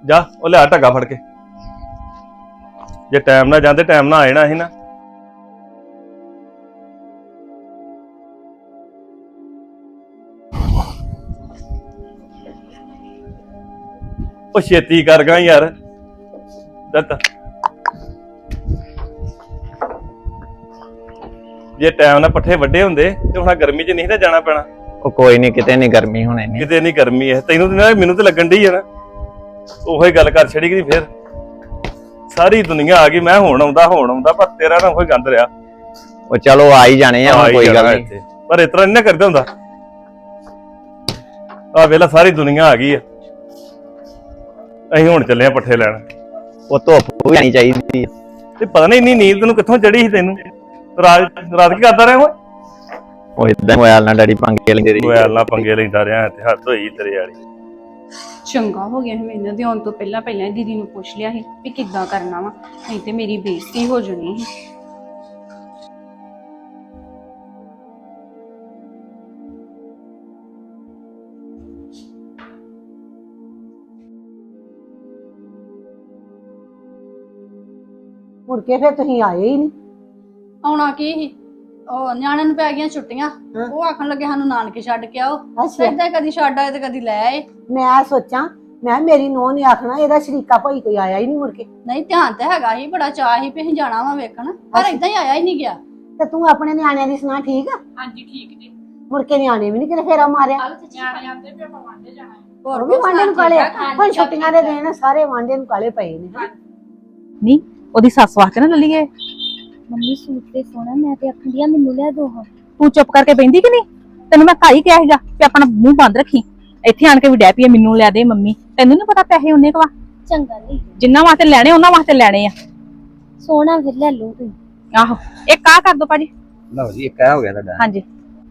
ਜਾ, ਉਹ ਲਿਆ ਢੱਗਾ ਫੜ ਕੇ। ਜੇ ਟਾਈਮ ਨਾਲ ਜਾਂਦੇ ਟਾਈਮ ਨਾਲ ਆ ਜਾਣਾ ਸੀ ਨਾ। ਉਹ ਛੇਤੀ ਕਰ ਗਾ ਯਾਰ। ਦੱਤ। ਜੇ ਟਾਈਮ ਨਾਲ ਪੱਠੇ ਵੱਡੇ ਹੁੰਦੇ ਤੇ ਹੁਣ ਆਹ ਗਰਮੀ 'ਚ ਨਹੀਂ ਤਾਂ ਜਾਣਾ ਪੈਣਾ। ਉਹ ਕੋਈ ਨਹੀਂ ਕਿਤੇ ਨਹੀਂ ਗਰਮੀ ਹੋਣੇ ਨਹੀਂ ਕਿਤੇ ਨਹੀਂ ਗਰਮੀ ਹੈ। ਤੈਨੂੰ ਤੇ ਨਾ ਮੈਨੂੰ ਤੇ ਲੱਗਣ ਡਈ ਹੈ ਨਾ। ਉਹੀ ਗੱਲ ਕਰ ਛੜੀ ਕਿ ਫੇਰ। ਸਾਰੀ ਦੁਨੀਆ ਆ ਗਈ ਮੈਂ ਹੁਣ ਆਉਂਦਾ ਹੁਣ ਆਉਂਦਾ ਪਰ ਤੇਰਾ ਨਾ ਕੋਈ ਗੰਦ ਰਿਹਾ। ਉਹ ਚਲੋ ਆ ਹੀ ਜਾਣੇ ਆ ਹੁਣ ਕੋਈ ਗੱਲ ਨਹੀਂ। ਪਰ ਇਤਰਾ ਨਹੀਂ ਨਾ ਕਰਦਾ ਹੁੰਦਾ। ਆ ਵੇਲਾ ਸਾਰੀ ਦੁਨੀਆ ਆ ਗਈ ਆ। ਅਸੀਂ ਹੁਣ ਚੱਲੇ ਆ ਪੱਠੇ ਲੈਣ। ਉਹ ਧੁੱਪ ਵੀ ਆਣੀ ਚਾਹੀਦੀ। ਤੇ ਪਤਾ ਨਹੀਂ ਇੰਨੀ ਨੀਂਦ ਤੈਨੂੰ ਕਿੱਥੋਂ ਚੜੀ ਸੀ ਤੈਨੂੰ? ਰਾਤ ਰਾਤ ਕੀ ਕਰਦਾ ਰਿਹਾ ਓਏ? ਉਹ ਇਦਾਂ ਮੋਬਾਈਲ ਨਾਲ ਡੈਡੀ ਪੰਗੇ ਲੈਂਦੇ ਰਹੀ। ਮੋਬਾਈਲ ਨਾਲ ਪੰਗੇ ਲੈਂਦਾ ਰਿਹਾ ਤੇ ਹੱਥ ਹੋਈ ਤੇਰੇ ਵਾਲੀ। ਚੰਗਾ ਹੋ ਗਿਆ ਸੀ ਮੈਂ ਇਹਨਾਂ ਦੇ ਆਉਣ ਤੋਂ ਪਹਿਲਾਂ ਪਹਿਲਾਂ ਹੀ ਦੀਦੀ ਨੂੰ ਪੁੱਛ ਲਿਆ ਸੀ ਵੀ ਕਿੱਦਾਂ ਕਰਨਾ ਵਾ ਨਹੀਂ ਤੇ ਮੇਰੀ ਬੇਇੱਜ਼ਤੀ ਹੋ ਜਾਣੀ ਸੀ। ਮੁੜ ਕੇ ਫਿਰ ਤੁਸੀਂ ਆਏ ਹੀ ਨਹੀਂ। ਆਉਣਾ ਕੀ ਸੀ? ਉਹ ਨਿਆਣਿਆਂ ਨੂੰ ਪੈ ਗਈਆਂ ਛੁੱਟੀਆਂ ਹਾਂ। ਉਹ ਆਖਣ ਲੱਗੇ ਸਾਨੂੰ ਨਾਨਕੇ ਛੱਡ ਕੇ ਆਓ। ਅੱਛਾ। ਏਦਾਂ ਕਦੀ ਛੱਡ ਆਏ ਤੇ ਕਦੀ ਲੈ ਆਏ। ਮੈਂ ਸੋਚਾਂ ਮੈਂ ਕਿਹਾ ਮੇਰੀ ਨੂੰਹ ਨੇ ਆਖਣਾ ਇਹਦਾ ਸ਼ਰੀਕਾ ਭਾਈ ਕੋਈ ਆਇਆ ਹੀ ਨਹੀਂ ਮੁੜ ਕੇ। ਨਹੀਂ ਧਿਆਨ ਤੇ ਹੈਗਾ ਹੀ ਬੜਾ ਚਾਹ ਸੀ ਵੀ ਅਸੀਂ ਜਾਣਾ ਵਾ ਵੇਖਣ ਪਰ। ਏਦਾਂ ਹੀ ਆਇਆ ਹੀ ਨਹੀਂ ਗਿਆ। ਤੇ ਤੂੰ ਆਪਣੇ ਨਿਆਣਿਆਂ ਦੀ ਸੁਣਾ ਠੀਕ ਆ? ਹਾਂਜੀ ਠੀਕ ਜੀ। ਮੁੜ ਕੇ ਨਿਆਣੇ ਵੀ ਨਹੀਂ ਕਿਤੇ ਫੇਰਾ ਮਾਰਿਆ। ਨਿਆਣੇ ਆਂਦੇ ਵੀ ਆਪਾਂ ਵਾਂਢੇ ਜਾਣਾ ਹੈ। ਹੋਰ ਉਹ ਵੀ ਵਾਂਡੇ ਨੂੰ ਕਾਲੇ ਆ। ਹੁਣ ਛੁੱਟੀਆਂ ਦੇ ਦਿਨ ਸਾਰੇ ਵਾਂਡੇ ਨੂੰ ਕਾਲੇ ਪਏ ਨੇ। ਨਹੀਂ ਉਹਦੀ ਸੱਸ ਵਾਸਤੇ ਨਾ ਲੱਲੀਏ। ਮੰਮੀ ਸੂਟ ਤੇ ਸੋਹਣਾ ਮੈਂ ਤੇ ਆਖਣ ਡਿਆ ਮੈਨੂੰ ਲੈ ਦੋ ਹਾਂ। ਤੂੰ ਚੁੱਪ ਕਰਕੇ ਬੈੰਦੀ ਕਿ ਨਹੀਂ? ਤੈਨੂੰ ਮੈਂ ਕਾਈ ਕਿਹਾ ਸੀਗਾ ਕਿ ਆਪਣਾ ਮੂੰਹ ਬੰਦ ਰੱਖੀ। ਇੱਥੇ ਆਣ ਕੇ ਵੀ ਡੈ ਪਈਏ ਮੈਨੂੰ ਲੈ ਦੇ ਮੰਮੀ। ਤੈਨੂੰ ਨਹੀਂ ਪਤਾ ਪੈਸੇ ਉਹਨੇ ਕਵਾ ਚੰਗਾ ਨਹੀਂ। ਜਿੰਨਾ ਵਾਸਤੇ ਲੈਣੇ ਉਹਨਾਂ ਵਾਸਤੇ ਲੈਣੇ ਆ। ਸੋਹਣਾ ਫਿਰ ਲੈ ਲਓ ਤੁਸੀਂ। ਆਹੋ ਇੱਕ ਆ ਕਰ ਦੋ ਭਾਜੀ। ਲਓ ਜੀ ਇੱਕ ਆ ਹੋ ਗਿਆ ਤੁਹਾਡਾ। ਹਾਂਜੀ।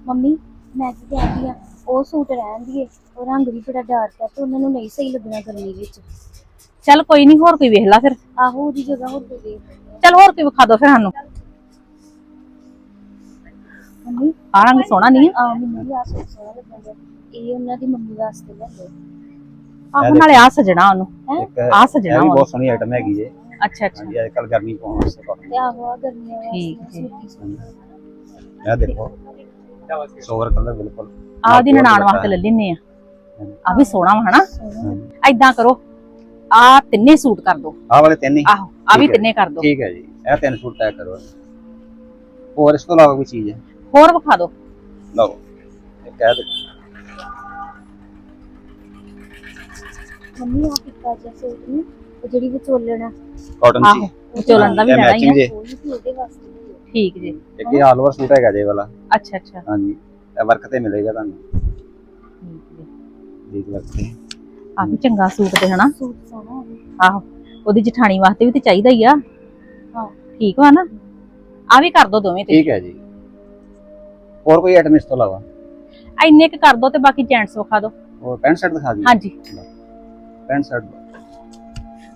ਮੰਮੀ ਮੈਂ ਕੀ ਕਹਿੰਦੀ ਆ ਉਹ ਸੂਟ ਰਹਿਣ ਦੀਏ ਉਹ ਰੰਗ ਵੀ ਬੜਾ ਡਾਰਕ ਆ ਤੇ ਉਹਨਾਂ ਨੂੰ ਨਹੀਂ ਸਹੀ ਲੱਗਣਾ ਗਰਮੀ ਵਿੱਚ। ਚੱਲ ਕੋਈ ਨਹੀਂ ਹੋਰ ਕੋਈ ਵੇਖ ਲੈ ਫਿਰ। ਆਹੋ ਉਹਦੀ ਜਗ੍ਹਾ ਹੋਰ ਕੋਈ ਆ। ਚੱਲ ਹੋਰ ਕੋਈ ਵਿਖਾ ਦੋ ਫਿਰ ਸਾਨੂੰ। ਮੰਮੀ? ਆ ਰੰਗ ਸੋਹਣਾ ਨਹੀਂ ਆ ਆ ਮੈਨੂੰ ਵੀ ਆ ਸੂਟ ਸੋਹਣਾ ਲੱਗਦਾ ਇਹ ਉਹਨਾਂ ਦੀ ਮੰਮੀ ਵਾਸਤੇ ਲੈ ਲਓ ਆਹੋ ਨਾਲੇ ਆ ਸਜਣਾ ਉਹਨੂੰ। ਇੱਕ ਆ ਸਜਣਾ ਇਹ ਵੀ ਵਾ। ਬਹੁਤ ਸੋਹਣੀ ਆਈਟਮ ਹੈਗੀ ਜੇ। ਅੱਛਾ ਅੱਛਾ। ਹਾਂਜੀ ਅੱਜ ਕੱਲ ਗਰਮੀ ਪਾਉਣ ਵਾਸਤੇ ਤੇ ਆਹੋ ਆ ਗਰਮੀਆਂ ਠੀਕ ਵਾਸਤੇ ਜੀ। ਸੂਟੀ ਸੂਟ ਇਹ ਦੇਖੋ ਸੋਵਰ ਕਲਰ ਬਿਲਕੁਲ। ਆ ਉਹਦੀ ਨਨਾਣ ਵਾਸਤੇ ਲੈ ਲੈਨੇ ਆ। ਆ ਵੀ ਸੋਹਣਾ ਵਾ ਹਨਾ? ਸੋਹਣਾ। ਐਦਾਂ ਕਰੋ। ਆ ਤਿੰਨੇ ਸੂਟ ਕਰ ਦੋ। ਆਹ ਵਾਲੇ ਤਿੰਨ ਹੀ? ਆਹੋ ਆ ਵੀ ਠੀਕ ਹੈ। ਤਿੰਨੇ ਕਰ ਦੋ। ਠੀਕ ਹੈ ਜੀ। ਇਹ ਤਿੰਨ ਸੂਟ ਪੈਕ ਕਰੋ। ਹੋਰ ਇਸ ਤੋਂ ਇਲਾਵਾ ਕੋਈ ਚੀਜ਼ ਹੈ? ਹੋਰ ਵਿਖਾ ਦੋ। ਲਓ ਇੱਕ ਇਹ ਦੇਖੋ ਮੰਮੀ ਆ ਫਿੱਕਾ ਜਿਹਾ ਸੂਟ ਨਹੀਂ? ਉਹ ਜਿਹੜੀ ਵਿਚੋਲਣ ਆ। ਕਾਟਨ ਆਹੋ ਸੀ ਵਿਚੋਲਣ ਦਾ ਵੀ ਇਹ ਲੈਣਾ ਹੀ matching ਆ ਜੇ। ਉਹ ਵੀ ਉਹਦੇ ਵਾਸਤੇ ਹੀ ਆ। ਠੀਕ ਜੀ। ਇੱਕ ਇਹ ਆਲ ਓਵਰ ਸੂਟ ਹੈਗਾ ਜੇ ਇਹ ਵਾਲਾ। ਅੱਛਾ ਅੱਛਾ। ਹਾਂਜੀ। ਇਹ ਵਰਕ ਤੇ ਮਿਲੇਗਾ ਤੁਹਾਨੂੰ। ਠੀਕ ਜੀ। ਦੇਖ ਤੇ ਆ ਵੀ ਚੰਗਾ ਸੂਟ ਤੇ ਹਨਾ? ਸੂਟ ਸੋਹਣਾ। ਆਹੋ ਉਹਦੀ ਜਠਾਣੀ ਵਾਸਤੇ ਵੀ ਤੇ ਚਾਹੀਦਾ ਹੀ ਆ। ਹਾਂ। ਠੀਕ ਵਾ ਨਾ? ਆ ਵੀ ਕਰ ਦੋ ਦੋਵੇਂ ਤੇ ਠੀਕ ਹੈ ਜੀ। ਹੋਰ ਕੋਈ ਆਈਟਮ ਇਸ ਤੋਂ ਇਲਾਵਾ? ਇੰਨੇ ਕ ਕਰ ਦੋ ਤੇ ਬਾਕੀ ਜੈਂਟਸ ਵਿਖਾ ਦੋ। ਹੋਰ ਪੈਂਟ ਸ਼ਰਟ ਦਿਖਾ ਦਿਓ। ਹਾਂਜੀ। Pant shirt.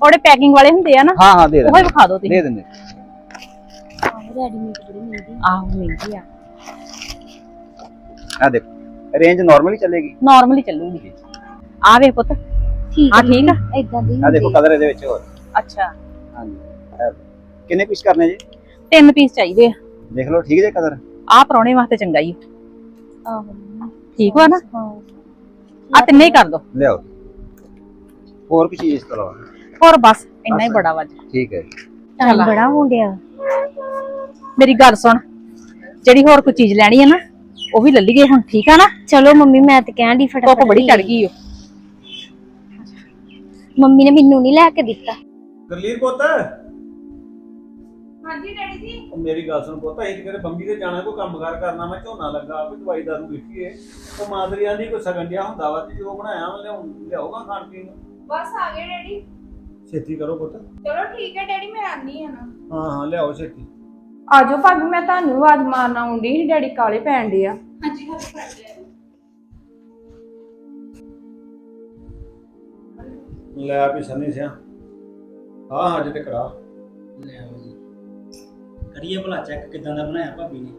ਉਹਦੇ ਪੈਕਿੰਗ ਵਾਲੇ ਹੁੰਦੇ ਆ ਨਾ ਹਾਂ ਹਾਂ ਦੇ ਉਹ ਹੀ ਵਿਖਾ ਦੋ ਤੁਸੀਂ। ਦੇ ਦਿੰਦੇ। ਆਹੋ ਰੈਡੀਮੇਡ ਬੜੀ ਮਿਲਦੀ ਆਹੋ ਮਿਲਦੀ ਆ। ਆ ਦੇਖੋ ਰੇਂਜ ਨਾਰਮਲੀ ਚੱਲੇਗੀ? ਨਾਰਮਲੀ ਚੱਲੂਗੀ। ਆ ਵੇ ਪੁੱਤ। ਠੀਕ ਆ ਠੀਕ ਆ? ਇਦਾਂ ਦੀ ਆ ਦੇਖੋ ਕਲਰ ਇਹਦੇ ਵਿੱਚ ਹੋਰ। ਅੱਛਾ। ਹਾਂਜੀ। ਇਹ ਕਿੰਨੇ ਪੀਸ ਕਰਨੇ ਜੀ? ਤਿੰਨ ਪੀਸ ਚਾਹੀਦੇ ਆ। ਦੇਖ ਲਓ ਠੀਕ ਜੇ ਕਲਰ? ਆ ਪਰੌਣੇ ਵਾਸਤੇ ਚੰਗਾ ਹੀ ਆ। ਆਹੋ। ਠੀਕ ਵਾ ਨਾ? ਹਾਂ। ਆ ਤਿੰਨੇ ਹੀ ਕਰ ਦੋ। ਲਿਆਓ। ਹੋਰ ਕੋਈ ਚੀਜ਼ ਇਸ ਤੋਂ ਇਲਾਵਾ ਹੋਰ ਬਸ ਇੰਨਾ ਹੀ ਬੜਾ ਵੱਜ ਠੀਕ ਹੈ ਜੀ। ਟਾਈਮ ਬੜਾ ਹੋਣ ਡਿਆ ਮੇਰੀ ਗੱਲ ਸੁਣ ਜਿਹੜੀ ਹੋਰ ਕੋਈ ਚੀਜ਼ ਲੈਣੀ ਹੈ ਨਾ ਉਹ ਵੀ ਲੈ ਲਈਏ ਹੁਣ ਠੀਕ ਆ ਨਾ? ਚਲੋ ਮੰਮੀ ਮੈਂ ਤੇ ਕਹਿਣ ਦੀ ਫਟਾਫਟ ਧੁੱਪ ਬੜੀ ਚੜ। ਗਈ ਓ। ਮੰਮੀ ਨੇ ਮੈਨੂੰ ਨਹੀਂ ਲੈ ਕੇ ਦਿੱਤਾ। ਗਰਲੀਨ ਪੁੱਤ। ਹਾਂਜੀ ਡੈਡੀ ਜੀ। ਉਹ ਮੇਰੀ ਗੱਲ ਸੁਣ ਪੁੱਤ ਅਸੀਂ ਕਿਤੇ ਬੰਬੀ ਤੇ ਜਾਣਾ ਕੋਈ ਕੰਮਕਾਰ ਕਰਨਾ ਮੈਂ ਝੋਨਾ ਲੱਗਾ ਕੋਈ ਦਵਾਈ ਦਾਰੂ ਵੇਖੀਏ। ਉਹ ਮਾਦਰੀ ਆਂਦੀ ਕੋਈ ਸਗਨ ਡਿਆ ਹੁੰਦਾ ਵਾ ਤੇ ਜੋ ਬਣਾਇਆ ਉਹ ਲਿਆਉਂ ਲਿਆਉਗਾ ਖਾਣ ਪੀਣ ਨੂੰ। ਬਸ ਆ ਗਏ ਡੈਡੀ। ਛੇਤੀ ਕਰੋ ਪੁੱਤ। ਚਲੋ ਠੀਕ ਹੈ ਡੈਡੀ ਮੈਂ ਆਨੀ ਆ ਨਾ। ਹਾਂ ਹਾਂ ਲਿਆਓ ਛੇਤੀ। ਆਜੋ ਭਾਬੀ ਮੈਂ ਤੁਹਾਨੂੰ ਆਵਾਜ਼ ਮਾਰਨਾ ਆਉਂਦੀ ਸੀ ਡੈਡੀ ਕਾਲੇ ਪੈਣ ਦੇ ਆ। ਲੈ ਵੀ ਸੰਨੀ ਸਿਆ। ਹਾਂ ਹਾਂ ਜਿੱਤੇ ਕਰਾ। ਲੈ ਆਓ ਜੀ। ਕਰੀਏ ਭਲਾ ਚੈੱਕ ਕਿਦਾਂ ਦਾ ਬਣਾਇਆ ਭਾਬੀ ਨੇ।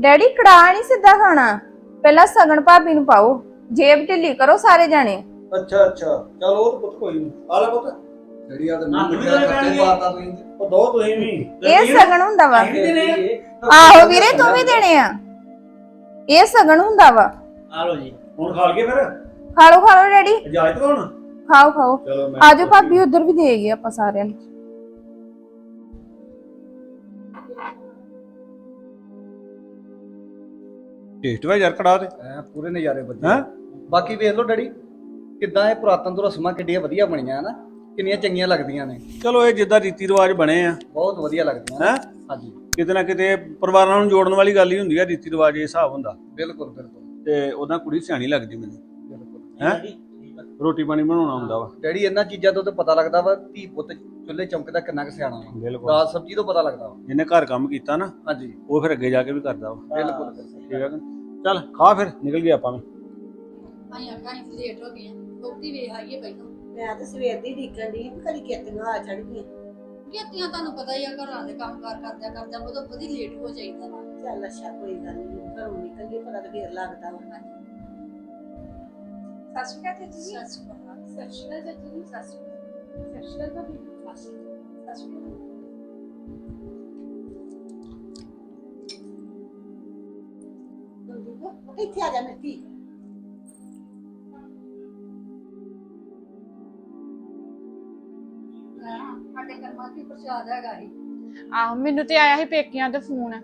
ਡੈਡੀ ਕੜਾਹ ਨਹੀਂ ਸਿੱਧਾ ਖਾਣਾ। ਪਹਿਲਾਂ ਸਗਣ ਭਾਬੀ ਨੂੰ ਪਾਓ। ਜੇਬ ਢਿੱਲੀ ਕਰੋ ਸਾਰੇ ਜਾਣੇ। ਅੱਛਾ ਅੱਛਾ। ਚਲ ਉਹ ਤਾਂ ਪੁੱਤ ਕੋਈ ਨਹੀਂ ਆ ਲੈ ਪੁੱਤ। ਜਿਹੜੀ ਆ ਤੇ ਨਾ, ਮੈਨੂੰ ਤੁਸੀਂ ਖੱਤੇ ਲੈਣੇ। ਪਾਤਾ ਤੁਸੀਂ। ਤੇ। ਉਹ ਦੋ ਤੁਸੀਂ ਵੀ। ਇਹ ਸਗਣ ਹੁੰਦਾ ਵਾ। ਕਿਤੇ ਆਹੋ ਵੀਰੇ ਤੂੰ ਵੀ ਦੇਣੇ ਆ। ਇਹ ਸਗਣ ਹੁੰਦਾ ਵਾ। ਆ ਲਓ ਜੀ। ਹੁਣ ਖਾ ਲਈਏ ਫਿਰ? ਖਾ ਲਓ ਖਾ ਲਓ ਡੈਡੀ ਇਜਾਜ਼ਤ ਹੁਣ ਖਾਓ ਖਾਓ। ਚਲੋ ਮੈਂ ਆਜੋ ਭਾਬੀ ਉਧਰ ਵੀ ਦੇ ਗਏ ਆਪਾਂ ਸਾਰਿਆਂ ਨੂੰ। ਟੇਸਟ ਵਾ ਯਾਰ ਕੜਾ ਤੇ। ਐਂ ਪੂਰੇ ਨਜ਼ਾਰੇ ਵਧੀਆ। ਹੈਂ? ਬਾਕੀ ਵੇਖ ਲਓ ਡੈਡੀ ਕਿੱਦਾਂ ਇਹ ਪੁਰਾਤਨ ਤੋਂ ਰਸਮਾਂ ਕਿੱਡੀਆਂ ਵਧੀਆ ਬਣੀਆਂ ਨਾ ਕਿੰਨੀਆਂ ਚੰਗੀਆਂ ਲੱਗਦੀਆਂ ਨੇ। ਚਲੋ ਇਹ ਜਿੱਦਾਂ ਰੀਤੀ ਰਿਵਾਜ ਬਣੇ ਆ। ਬਹੁਤ ਵਧੀਆ ਲੱਗਦੀਆਂ ਨੇ। ਹੈ? ਹਾਂਜੀ। ਕਿਤੇ ਨਾ ਕਿਤੇ ਪਰਿਵਾਰਾਂ ਨੂੰ ਜੋੜਨ ਵਾਲੀ ਗੱਲ ਹੀ ਹੁੰਦੀ ਆ ਰੀਤੀ ਰਿਵਾਜ ਇਹ ਹਿਸਾਬ ਹੁੰਦਾ। ਬਿਲਕੁਲ ਬਿਲਕੁਲ। ਤੇ ਉਹਦਾ ਕੁੜੀ ਸਿਆਣੀ ਲੱਗਦੀ ਮੈਨੂੰ। ਹੈ? ਰੋਟੀ ਪਾਣੀ ਬਣਾਉਣਾ ਹੁੰਦਾ ਵਾ। ਡੈਡੀ ਇਹਨਾਂ ਚੀਜ਼ਾਂ ਤੋਂ ਤਾਂ ਪਤਾ ਲੱਗਦਾ ਵਾ ਧੀ ਪੁੱਤ ਚੁੱਲ੍ਹੇ ਚੌਂਕੇ ਦਾ ਕਿੰਨਾ ਕੁ ਸਿਆਣਾ ਵਾ। ਬਿਲਕੁਲ। ਦਾਲ ਸਬਜ਼ੀ ਤੋਂ ਪਤਾ ਲੱਗਦਾ ਵਾ। ਜਿਹਨੇ ਘਰ ਕੰਮ ਕੀਤਾ ਨਾ ਹਾਂਜੀ। ਉਹ ਫਿਰ ਅੱਗੇ ਜਾ ਕੇ ਵੀ ਕਰਦਾ ਵਾ। ਬਿਲਕੁਲ। ਠੀਕ ਹੈ ਕਿ ਚੱਲ ਖਾ ਫਿਰ ਨਿਕਲ ਗਏ ਆਪਾਂ ਵੀ। ਮੈਂ ਤਾਂ ਸਵੇਰ ਦੀ ਢੀਕਣ ਦੀ ਕਦੀ ਕਿਤਨਾ ਆ ਚੜ ਗਈ ਗੇਤੀਆਂ ਤੁਹਾਨੂੰ ਪਤਾ ਹੀ ਆ ਘਰਾਂ ਦੇ ਕੰਮ ਕਾਰ ਕਰਦਿਆਂ ਕਰਦਿਆਂ ਬਦੋਂ ਬਦੀ ਲੇਟ ਹੋ ਜਾਈਦਾ ਵਾ। ਚੱਲ ਅੱਛਾ ਕੋਈ ਗੱਲ ਨਹੀਂ ਘਰੋਂ ਨਿਕਲ ਗਈ ਪਤਾ ਤਾਂ ਫੇਰ ਲੱਗਦਾ ਵਾ। ਸਤਿ ਸ਼੍ਰੀ ਅਕਾਲ ਜੀ ਸਤਿ ਸ਼੍ਰੀ ਅਕਾਲ ਸਤਿ ਸ਼੍ਰੀ ਅਕਾਲ ਚਾਚੀ ਜੀ ਸਤਿ ਸ਼੍ਰੀ ਅਕਾਲ ਸਤਿ ਸ਼੍ਰੀ ਅਕਾਲ ਭਾਬੀ ਸਤਿ ਸ਼੍ਰੀ ਅਕਾਲ ਕੁਲਦੀਪ ਇੱਥੇ ਆ ਜਾ ਮਿੱਟੀ ਸਾਡੇ ਕਰਮਾਂ ਦੀ ਪ੍ਰਸ਼ਾਦ ਹੈਗਾ ਹੀ ਆਹੋ, ਮੈਨੂੰ ਤੇ ਆਇਆ ਸੀ ਪੇਕਿਆਂ ਤੇ ਫੋਨ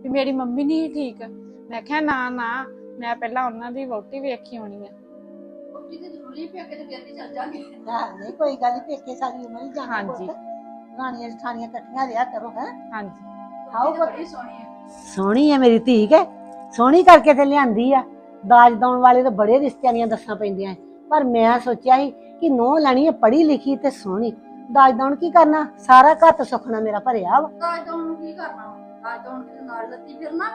ਵੀ ਮੇਰੀ ਮੰਮੀ ਨਹੀਂ ਠੀਕ। ਮੈਂ ਕਿਹਾ, ਨਾ ਨਾ, ਮੈਂ ਪਹਿਲਾਂ ਉਹਨਾਂ ਦੀ ਵਹੁਟੀ ਵੇਖੀ ਆਉਣੀ ਆ। ਰੋਟੀ ਤੇ ਜ਼ਰੂਰੀ ਪਿਆ ਕੇ ਤੇ ਫਿਰ ਵੀ ਚੱਲ ਜਾਗੇ। ਹਾਂ ਨਹੀਂ ਕੋਈ ਗੱਲ ਨਹੀਂ ਪੇਕੇ ਸਾਰੀ ਉਮਰ ਹੀ ਜਾਣਾ ਹਾਂਜੀ। ਪੁੱਤ ਰਾਣੀਆਂ ਜਠਾਣੀਆਂ ਇਕੱਠੀਆਂ ਰਿਹਾ ਕਰੋ ਹੈ। ਹਾਂਜੀ। ਆਓ ਰੋਟੀ ਤਾਂ ਬੜੀ ਸੋਹਣੀ ਹੈ ਸੋਹਣੀ ਹੈ ਮੇਰੀ ਧੀ ਕੇ। ਸੋਹਣੀ ਕਰਕੇ ਤੇ ਲਿਆਂਦੀ ਆ। ਦਾਜ ਦਉਣ ਵਾਲੇ ਤਾਂ ਬੜੇ ਰਿਸ਼ਤਿਆਂ ਦੀਆਂ ਦੱਸਾਂ ਪੈਂਦੀਆਂ। ਪਰ ਮੈਂ ਸੋਚਿਆ ਸੀ ਕਿ ਨੋ ਲੈਣੀ ਹੈ ਪੜ੍ਹੀ ਲਿਖੀ ਤੇ ਸੋਹਣੀ। ਦਾਜ ਦਉਣ ਕੀ ਕਰਨਾ? ਸਾਰਾ ਘਰ ਤਾਂ ਸੁਖਣਾ ਮੇਰਾ ਭਰਿਆ ਵਾ। ਦਾਜ ਦੌਣ ਨੂੰ ਕੀ ਕਰਨਾ? ਦਾਜ ਦੌਣ ਦੇ ਨਾਲ ਲੱਤੀ ਫਿਰਨਾ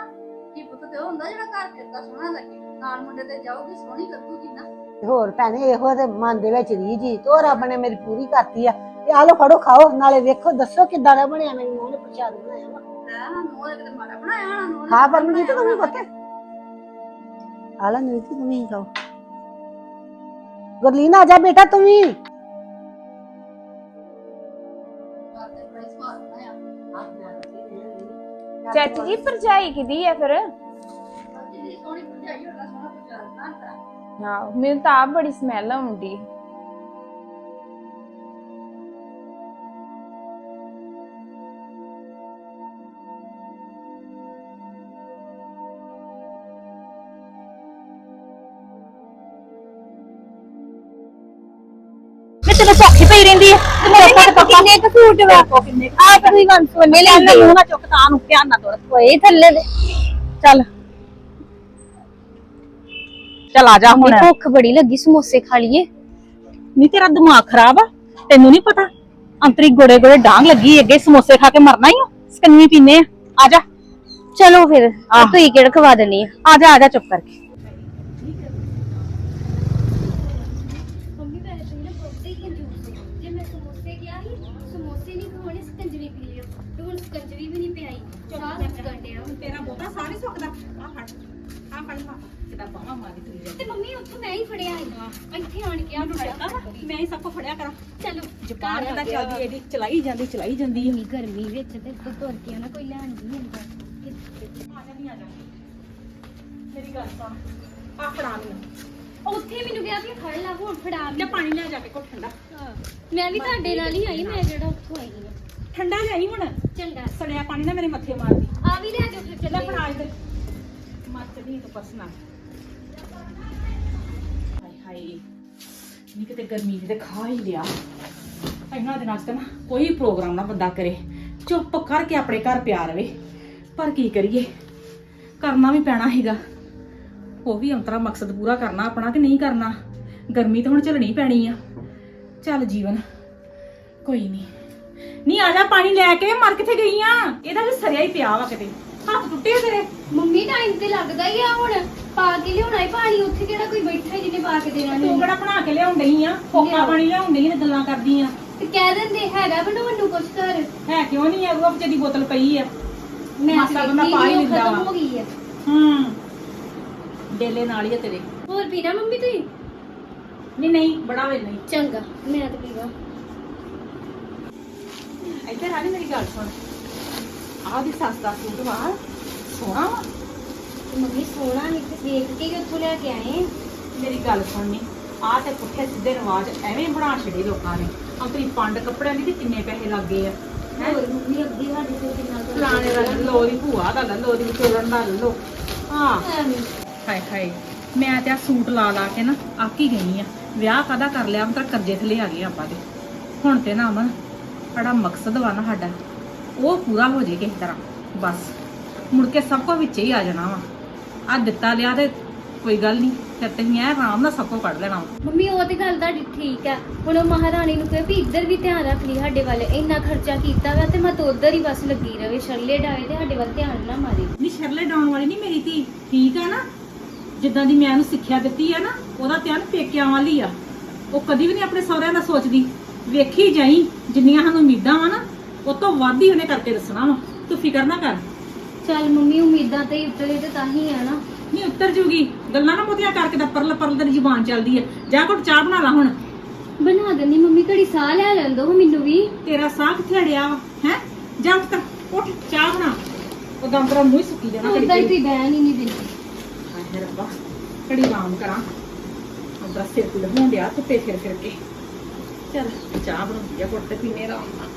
ਕੀ ਪੁੱਤ ਤੇ ਉਹ ਹੁੰਦਾ ਜਿਹੜਾ ਘਰ ਫਿਰਦਾ ਸੋਹਣਾ ਲੱਗੇ? ਨਾਲ ਮੁੰਡੇ ਤੇ ਜਾਊਗੀ ਸੋਹਣੀ ਲੱਗੂਗੀ ਨਾ। ਤੇ ਹੋਰ ਭੈਣੇ ਇਹੋ ਤੇ ਮਨ ਦੇ ਵਿੱਚ ਰੀਝ ਹੀ ਤੋ ਰੱਬ ਨੇ ਮੇਰੀ ਪੂਰੀ ਕਰਤੀ ਆ। ਤੇ ਆ ਲੋ ਫੜੋ ਖਾਓ ਨਾਲੇ ਵੇਖੋ ਦੱਸੋ ਕਿੱਦਾਂ ਦਾ ਬਣਿਆ ਮੇਰੀ ਨੂੰਹ ਨੇ ਪ੍ਰਸ਼ਾਦ ਬਣਾਇਆ ਵਾ। ਲੈ ਨੋਹ ਦੇ ਕਿਤੇ ਮਾੜਾ ਬਣਾਇਆ ਹੋਣਾ ਨੋਹ ਨੇ ਖਾ ਪਰਮਜੀਤ ਤੂੰ ਵੀ ਪੁੱਤ ਆ ਲੈ ਨੀਤੀ ਤੂੰ ਵੀ ਖਾਓ। ਗੁਰਲੀਨ ਆ ਜਾ ਬੇਟਾ ਤੂੰ ਵੀ। ਹੀ ਚਾਚੀ ਜੀ ਭਰਜਾਈ ਕਿਦੀ ਆ ਫਿਰ? ਹਾਂ ਮੈਨੂੰ ਤਾਂ ਆਪ ਬੜੀ ਸਮੈਲ ਆਉਂਦੀ ਮੈਂ ਤੈਨੂੰ ਭੁੱਖੀ ਪਈ ਰਹਿੰਦੀ ਆ ਤੇ ਮੇਰੇ ਕੋਲ ਤਾਂ ਕਿੰਨੇ ਕੁ ਸੂਟ ਵਾ? ਆ ਤੁਸੀਂ ਵੰਨ ਸੋਨੇ ਲੈ ਲੈ ਨਾ ਚੁੱਕ ਤਾਂ ਨੂੰ ਧਿਆਨ ਨਾਲ ਤੁਰ ਓਏ ਥੱਲੇ ਦੇ। ਚੱਲ। ਚੱਲ ਆ ਜਾ ਹੁਣ। ਭੁੱਖ ਬੜੀ ਲੱਗੀ ਸਮੋਸੇ ਖਾ ਲਈਏ। ਨਹੀਂ ਤੇਰਾ ਦਿਮਾਗ ਖਰਾਬ ਆ? ਤੈਨੂੰ ਨਹੀਂ ਪਤਾ? ਅੰਤਰੀ ਗੋੜੇ ਗੋੜੇ ਡਾਂਗ ਲੱਗੀ ਅੱਗੇ ਸਮੋਸੇ ਖਾ ਕੇ ਮਰਨਾ ਹੀ ਆ ਸਕੰਨੀ ਪੀਨੇ ਆ? ਆ ਜਾ। ਚਲੋ ਫਿਰ ਤੁਸੀਂ ਕਿਹੜਾ ਖਵਾ ਦੇਣੀ ਆ। ਆ ਜਾ ਆ ਜਾ ਚੁੱਪ ਕਰਕੇ ਮੰਮੀ ਵੈਸੇ ਤੁਸੀਂ ਨਾ ਬਹੁਤੇ ਹੀ ਕੰਜੂਸ ਹੋ ਜੇ ਮੈਂ ਸਮੋਸੇ ਗਿਆ ਸੀ ਸਮੋਸੇ ਨਹੀਂ ਖਾਣੇ ਸਕੰਜਵੀ ਪੀ ਲਿਓ ਤੇ ਹੁਣ ਸਕੰਜਵੀ ਵੀ ਨਹੀਂ ਪਿਆਈ ਸਾਹ ਸੁੱਕਣ ਡਿਆ ਹੁਣ ਤੇਰਾ ਬਹੁਤਾ ਸਾਹ ਨਹੀਂ ਸੁੱਕਦਾ ਆ ਫੜ ਆ ਫੜ ਲਾ ਕਿਦਾ ਬਾਹਾਂ ਮਾਰੀ ਤੂੰ ਤੇ ਮੰਮੀ ਉੱਥੋਂ ਮੈਂ ਹੀ ਫੜਿਆ ਸੀ ਇੱਥੇ ਆਣ ਕੇ ਆ ਫੜਿਆ ਮੈਂ ਹੀ ਸਭ ਕੁ ਫੜਿਆ ਕਰਾਂ। ਚਲੋ ਜ਼ਬਾਨ ਘਰ ਆ ਦਾ ਗਿਆ। ਚੱਲਦੀ ਇਹਦੀ ਚਲਾਈ ਜਾਂਦੀ ਚਲਾਈ ਜਾਂਦੀ ਆ। ਇੰਨੀ ਗਰਮੀ ਵਿੱਚ ਤੇ ਇੱਥੇ ਤੁਰ ਕੇ ਨਾ ਕੋਈ ਲੈਣ ਨਹੀਂ ਮਿਲਦਾ ਆ ਜਾ ਨਹੀਂ ਆ ਜਾ। ਮੇਰੀ ਗੱਲ ਸੁਣ। ਆ ਫੜਾ ਮੈਨੂੰ। ਉੱਥੇ ਮੈਨੂੰ ਕਿਹਾ ਵੀ ਫੜ ਲਾ ਹੁਣ ਫੜਾ ਲੈ ਪਾਣੀ ਲੈ ਜਾ ਕੇ ਕੋ ਠੰਡਾ। ਮੈਂ ਵੀ ਤੁਹਾਡੇ ਨਾਲ ਹੀ ਆਈ ਮੈਂ ਜਿਹੜਾ ਉੱਥੋਂ ਆਈ ਹਾਂ। ਠੰਡਾ ਲਿਆਈ ਹੁਣ। ਚੰਗਾ। ਸੜਿਆ ਪਾਣੀ ਨਾ ਮੇਰੇ ਮੱਥੇ ਮਾਰਦੀ। ਆ ਵੀ ਲੈ ਜਾਓ ਫਿਰ ਲੈ ਚੱਲੇ ਫੜਾ ਇੱਧਰ। ਮੱਤ ਨਹੀਂ ਤੂੰ ਪਸਨਾ ਨੀ ਕਿਤੇ ਗਰਮੀ ਦੇ ਖਾ ਹੀ ਲਿਆ। ਇਹਨਾਂ ਦੇ ਨਾਲ ਤਾਂ ਨਾ ਕੋਈ ਪ੍ਰੋਗਰਾਮ ਨਾ ਬੰਦਾ ਕਰੇ। ਚੁੱਪ ਕਰਕੇ ਆਪਣੇ ਘਰ ਪਿਆ ਰਵੇ। ਪਰ ਕੀ ਕਰੀਏ? ਕਰਨਾ ਵੀ ਪੈਣਾ ਹੈਗਾ ਉਹ ਵੀ ਅੰਤਰਾ ਮਕਸਦ ਪੂਰਾ ਕਰਨਾ ਆਪਣਾ ਕਿ ਨਹੀਂ ਕਰਨਾ? ਗਰਮੀ ਤਾਂ ਹੁਣ ਝੱਲਣੀ ਪੈਣੀ ਆ। ਚੱਲ ਜੀਵਨ, ਕੋਈ ਨਹੀਂ। ਨਹੀਂ ਆ ਜਾ ਪਾਣੀ ਲੈ ਕੇ, ਮਰ ਕਿੱਥੇ ਗਈ ਆ ਇਹਦਾ ਵੀ ਸਰਿਆ ਹੀ ਪਿਆ ਵਾ ਕਿਤੇ। ਹੱਥ ਟੁੱਟੇ ਤੇਰੇ। ਮੰਮੀ ਟਾਈਮ ਤੇ ਲੱਗਦਾ ਹੀ ਆ ਹੁਣ। ਪਾ ਕੇ ਲਿਆਉਣਾ ਹੈ ਪਾਣੀ ਉੱਥੇ ਕਿਹੜਾ ਕੋਈ ਬੈਠਾ ਹੈ ਜਿਹਨੇ ਪਾ ਕੇ ਦੇਣਾ ਤੂੰ ਨਹੀਂ ਕਿਹੜਾ ਬਣਾ ਕੇ ਲਿਆਉਣ ਡਈ ਆ? ਫੋਕਾ ਪਾਣੀ ਲਿਆਉਣ ਡਈ ਨੇ ਗੱਲਾਂ ਕਰਦੀ ਆ? ਤੇ ਕਹਿ ਦਿੰਦੇ ਹੈਗਾ ਬਣਾਉਣ ਨੂੰ ਕੁਛ ਕਰ ਹੈ ਕਿਉਂ ਨਹੀਂ ਆ ਉਹ ਵਿਚਾਰੀ ਬੋਤਲ ਪਈ ਆ। ਮੈਂ ਮਾਸਾ ਦੇਖੀ ਪਾ ਹੀ ਲੈਂਦਾ ਖਤਮ। ਹੋ ਗਈ ਹੈ ਹੂੰ। ਡੇਲੇ ਨਾਲ ਹੀ ਆ ਤੇਰੇ। ਹੋਰ ਪੀਣਾ ਮੰਮੀ ਤੁਸੀਂ? ਨਹੀਂ ਨਹੀਂ ਬੜਾ ਵੇ ਨਹੀਂ। ਚੰਗਾ ਮੈਂ ਤਾਂ ਪੀਵਾ। ਇੱਧਰ ਆ ਨੀ ਮੇਰੀ ਗੱਲ ਸੁਣ। ਆਹ ਦੀ ਸੱਸ ਦਾ ਸੂਟ ਵਾ ਸੋਹਣਾ ਵਾ। ਮੰਮੀ ਸੋਹਣਾ ਨਹੀਂ ਤੇ ਦੇਖ ਕੇ ਹੀ ਉੱਥੋਂ ਲੈ ਕੇ ਆਏ। ਮੇਰੀ ਗੱਲ ਸੁਣਨੀ ਆਹ ਤੇ ਪੁੱਠੇ ਸਿੱਧੇ ਰਿਵਾਜ ਐਵੇਂ ਬਣਾ ਛੜੇ ਲੋਕਾਂ ਨੇ। ਆਪਣੀ ਪੰਡ ਕੱਪੜਿਆਂ ਦੀ ਤੇ ਕਿੰਨੇ ਪੈਸੇ ਲੱਗੇ ਆ ਹੈਂ? ਹੋਰ ਮੰਮੀ ਅੱਗੇ ਸਾਡੇ ਕੋਲ ਕਿੰਨਾ ਕੁ ਫਲਾਣੇ ਦਾ ਲੈ ਲੋ ਦੀ ਭੂਆ ਦਾ ਲੈ ਲੋ ਦੀ ਵਿਚੋਲਣ ਦਾ ਲੈ ਲੋ ਹਾਂ। ਐਵੇਂ। ਹਾਏ ਹਾਏ ਮੈਂ ਤੇ ਆ ਸੂਟ ਲਾ ਲਾ ਕੇ ਨਾ ਆਕ ਗਈ ਆ। ਵਿਆਹ ਕਾਦਾ ਕਰ ਲਿਆ ਮੈਂ ਤਾਂ ਕਰਜ਼ੇ ਥਲੇ ਆ ਗਏ ਆਪਾਂ ਦੇ। ਹੁਣ ਤੇ ਨਾ ਅਮਨ ਸਾਡਾ ਮਕਸਦ ਵਾ ਨਾ ਸਾਡਾ। ਉਹ ਪੂਰਾ ਹੋ ਜੇ ਕਿਸੇ ਤਰ੍ਹਾਂ ਬਸ। ਮੁੜ ਕੇ ਸਭ ਕੁਝ ਵਿੱਚ ਹੀ ਆ ਜਾਣਾ ਵਾ। ਆ ਦਿੱਤਾ ਲਿਆ ਤੇ ਕੋਈ ਗੱਲ ਨਹੀਂ ਫਿਰ ਤੇ ਐ ਆਰਾਮ ਨਾਲ ਸਭ ਕੁਝ ਕੱਢ ਲੈਣਾ। ਮੰਮੀ ਉਹ ਤੇ ਗੱਲ ਤੁਹਾਡੀ ਠੀਕ ਹੈ ਹੁਣ ਉਹ ਮਹਾਰਾਣੀ ਨੂੰ ਕਹੇ ਵੀ ਇੱਧਰ ਵੀ ਧਿਆਨ ਰੱਖ ਲਈ ਸਾਡੇ ਵੱਲ ਇੰਨਾ ਖਰਚਾ ਕੀਤਾ ਵਾ ਤੇ ਮੈਂ ਤਾਂ ਉੱਧਰ ਹੀ ਬਸ ਲੱਗੀ ਰਵੇ ਛੱਲੇ ਡਾਵੇ ਤੇ ਸਾਡੇ ਵੱਲ ਧਿਆਨ ਨਾ ਮਾਰੇ। ਨਹੀਂ ਸ਼ਰਲੇ ਡਾਉਣ ਵਾਲੀ ਨਹੀਂ ਮੇਰੀ ਧੀ ਠੀਕ ਆ ਨਾ? ਜਿੱਦਾਂ ਦੀ ਮੈਂ ਉਹਨੂੰ ਸਿੱਖਿਆ ਦਿੱਤੀ ਆ ਨਾ ਉਹਦਾ ਧਿਆਨ ਪੇਕਿਆਂ ਵੱਲ ਆ। ਉਹ ਕਦੀ ਵੀ ਨਹੀਂ ਆਪਣੇ ਸਹੁਰਿਆਂ ਦਾ ਸੋਚਦੀ। ਵੇਖੀ ਜਾਈ ਜਿੰਨੀਆਂ ਸਾਨੂੰ ਉਮੀਦਾਂ ਵਾ ਨਾ ਉਹ ਤੋਂ ਵੱਧ ਹੀ ਉਹਨੇ ਕਰਕੇ ਦੱਸਣਾ ਵਾ। ਤੂੰ ਫਿਕਰ ਨਾ ਕਰ। ਚੱਲ ਮੰਮੀ ਉਮੀਦਾਂ ਤੇ ਹੀ ਉਤਰੇ ਤੇ ਤਾਂ ਹੀ ਆ ਨਾ। ਨਹੀਂ ਉੱਤਰ ਜੂਗੀ। ਗੱਲਾਂ ਨਾ ਮੋਤੀਆਂ ਕਰਕੇ ਤਾਂ ਪਰਲ ਪਰਲ ਤੇਰੀ ਜ਼ੁਬਾਨ ਚੱਲਦੀ ਆ। ਜਾ ਘੁੱਟ ਚਾਹ ਬਣਾ ਲਾ ਹੁਣ। ਬਣਾ ਦਿੰਦੀ ਮੰਮੀ ਘੜੀ ਸਾਹ ਲੈ ਲੈਣ ਦੋ ਮੈਨੂੰ ਵੀ। ਤੇਰਾ ਸਾਹ ਕਿੱਥੇ ਅੜਿਆ ਹੈ? ਜਾ ਉੱਠ ਤਾਂ ਉੱਠ ਚਾਹ ਬਣਾ। ਉਹ ਦਮ ਤੇਰਾ ਮੂੰਹ ਹੀ ਸੁੱਕੀ ਜਾਣਾ ਉਦਾਂ ਹੀ ਤੁਸੀਂ ਬਹਿਣ ਹੀ ਨਹੀਂ ਦਿੰਦੀ। ਹਾਏ ਰੱਬਾ ਕੜੀ ਆਰਾਮ ਕਰਾਂ। ਉਹਦਾ ਸਿਰ ਪੀੜ ਹੋਣ ਡਿਆ ਧੁੱਪੇ ਫਿਰ ਫਿਰ ਕੇ। ਚਲ ਚਾਹ ਬਣਾਉਂਦੀ ਆ ਘੁੱਟ ਤੇ ਪੀਨੇ ਆਰਾਮ ਨਾਲ।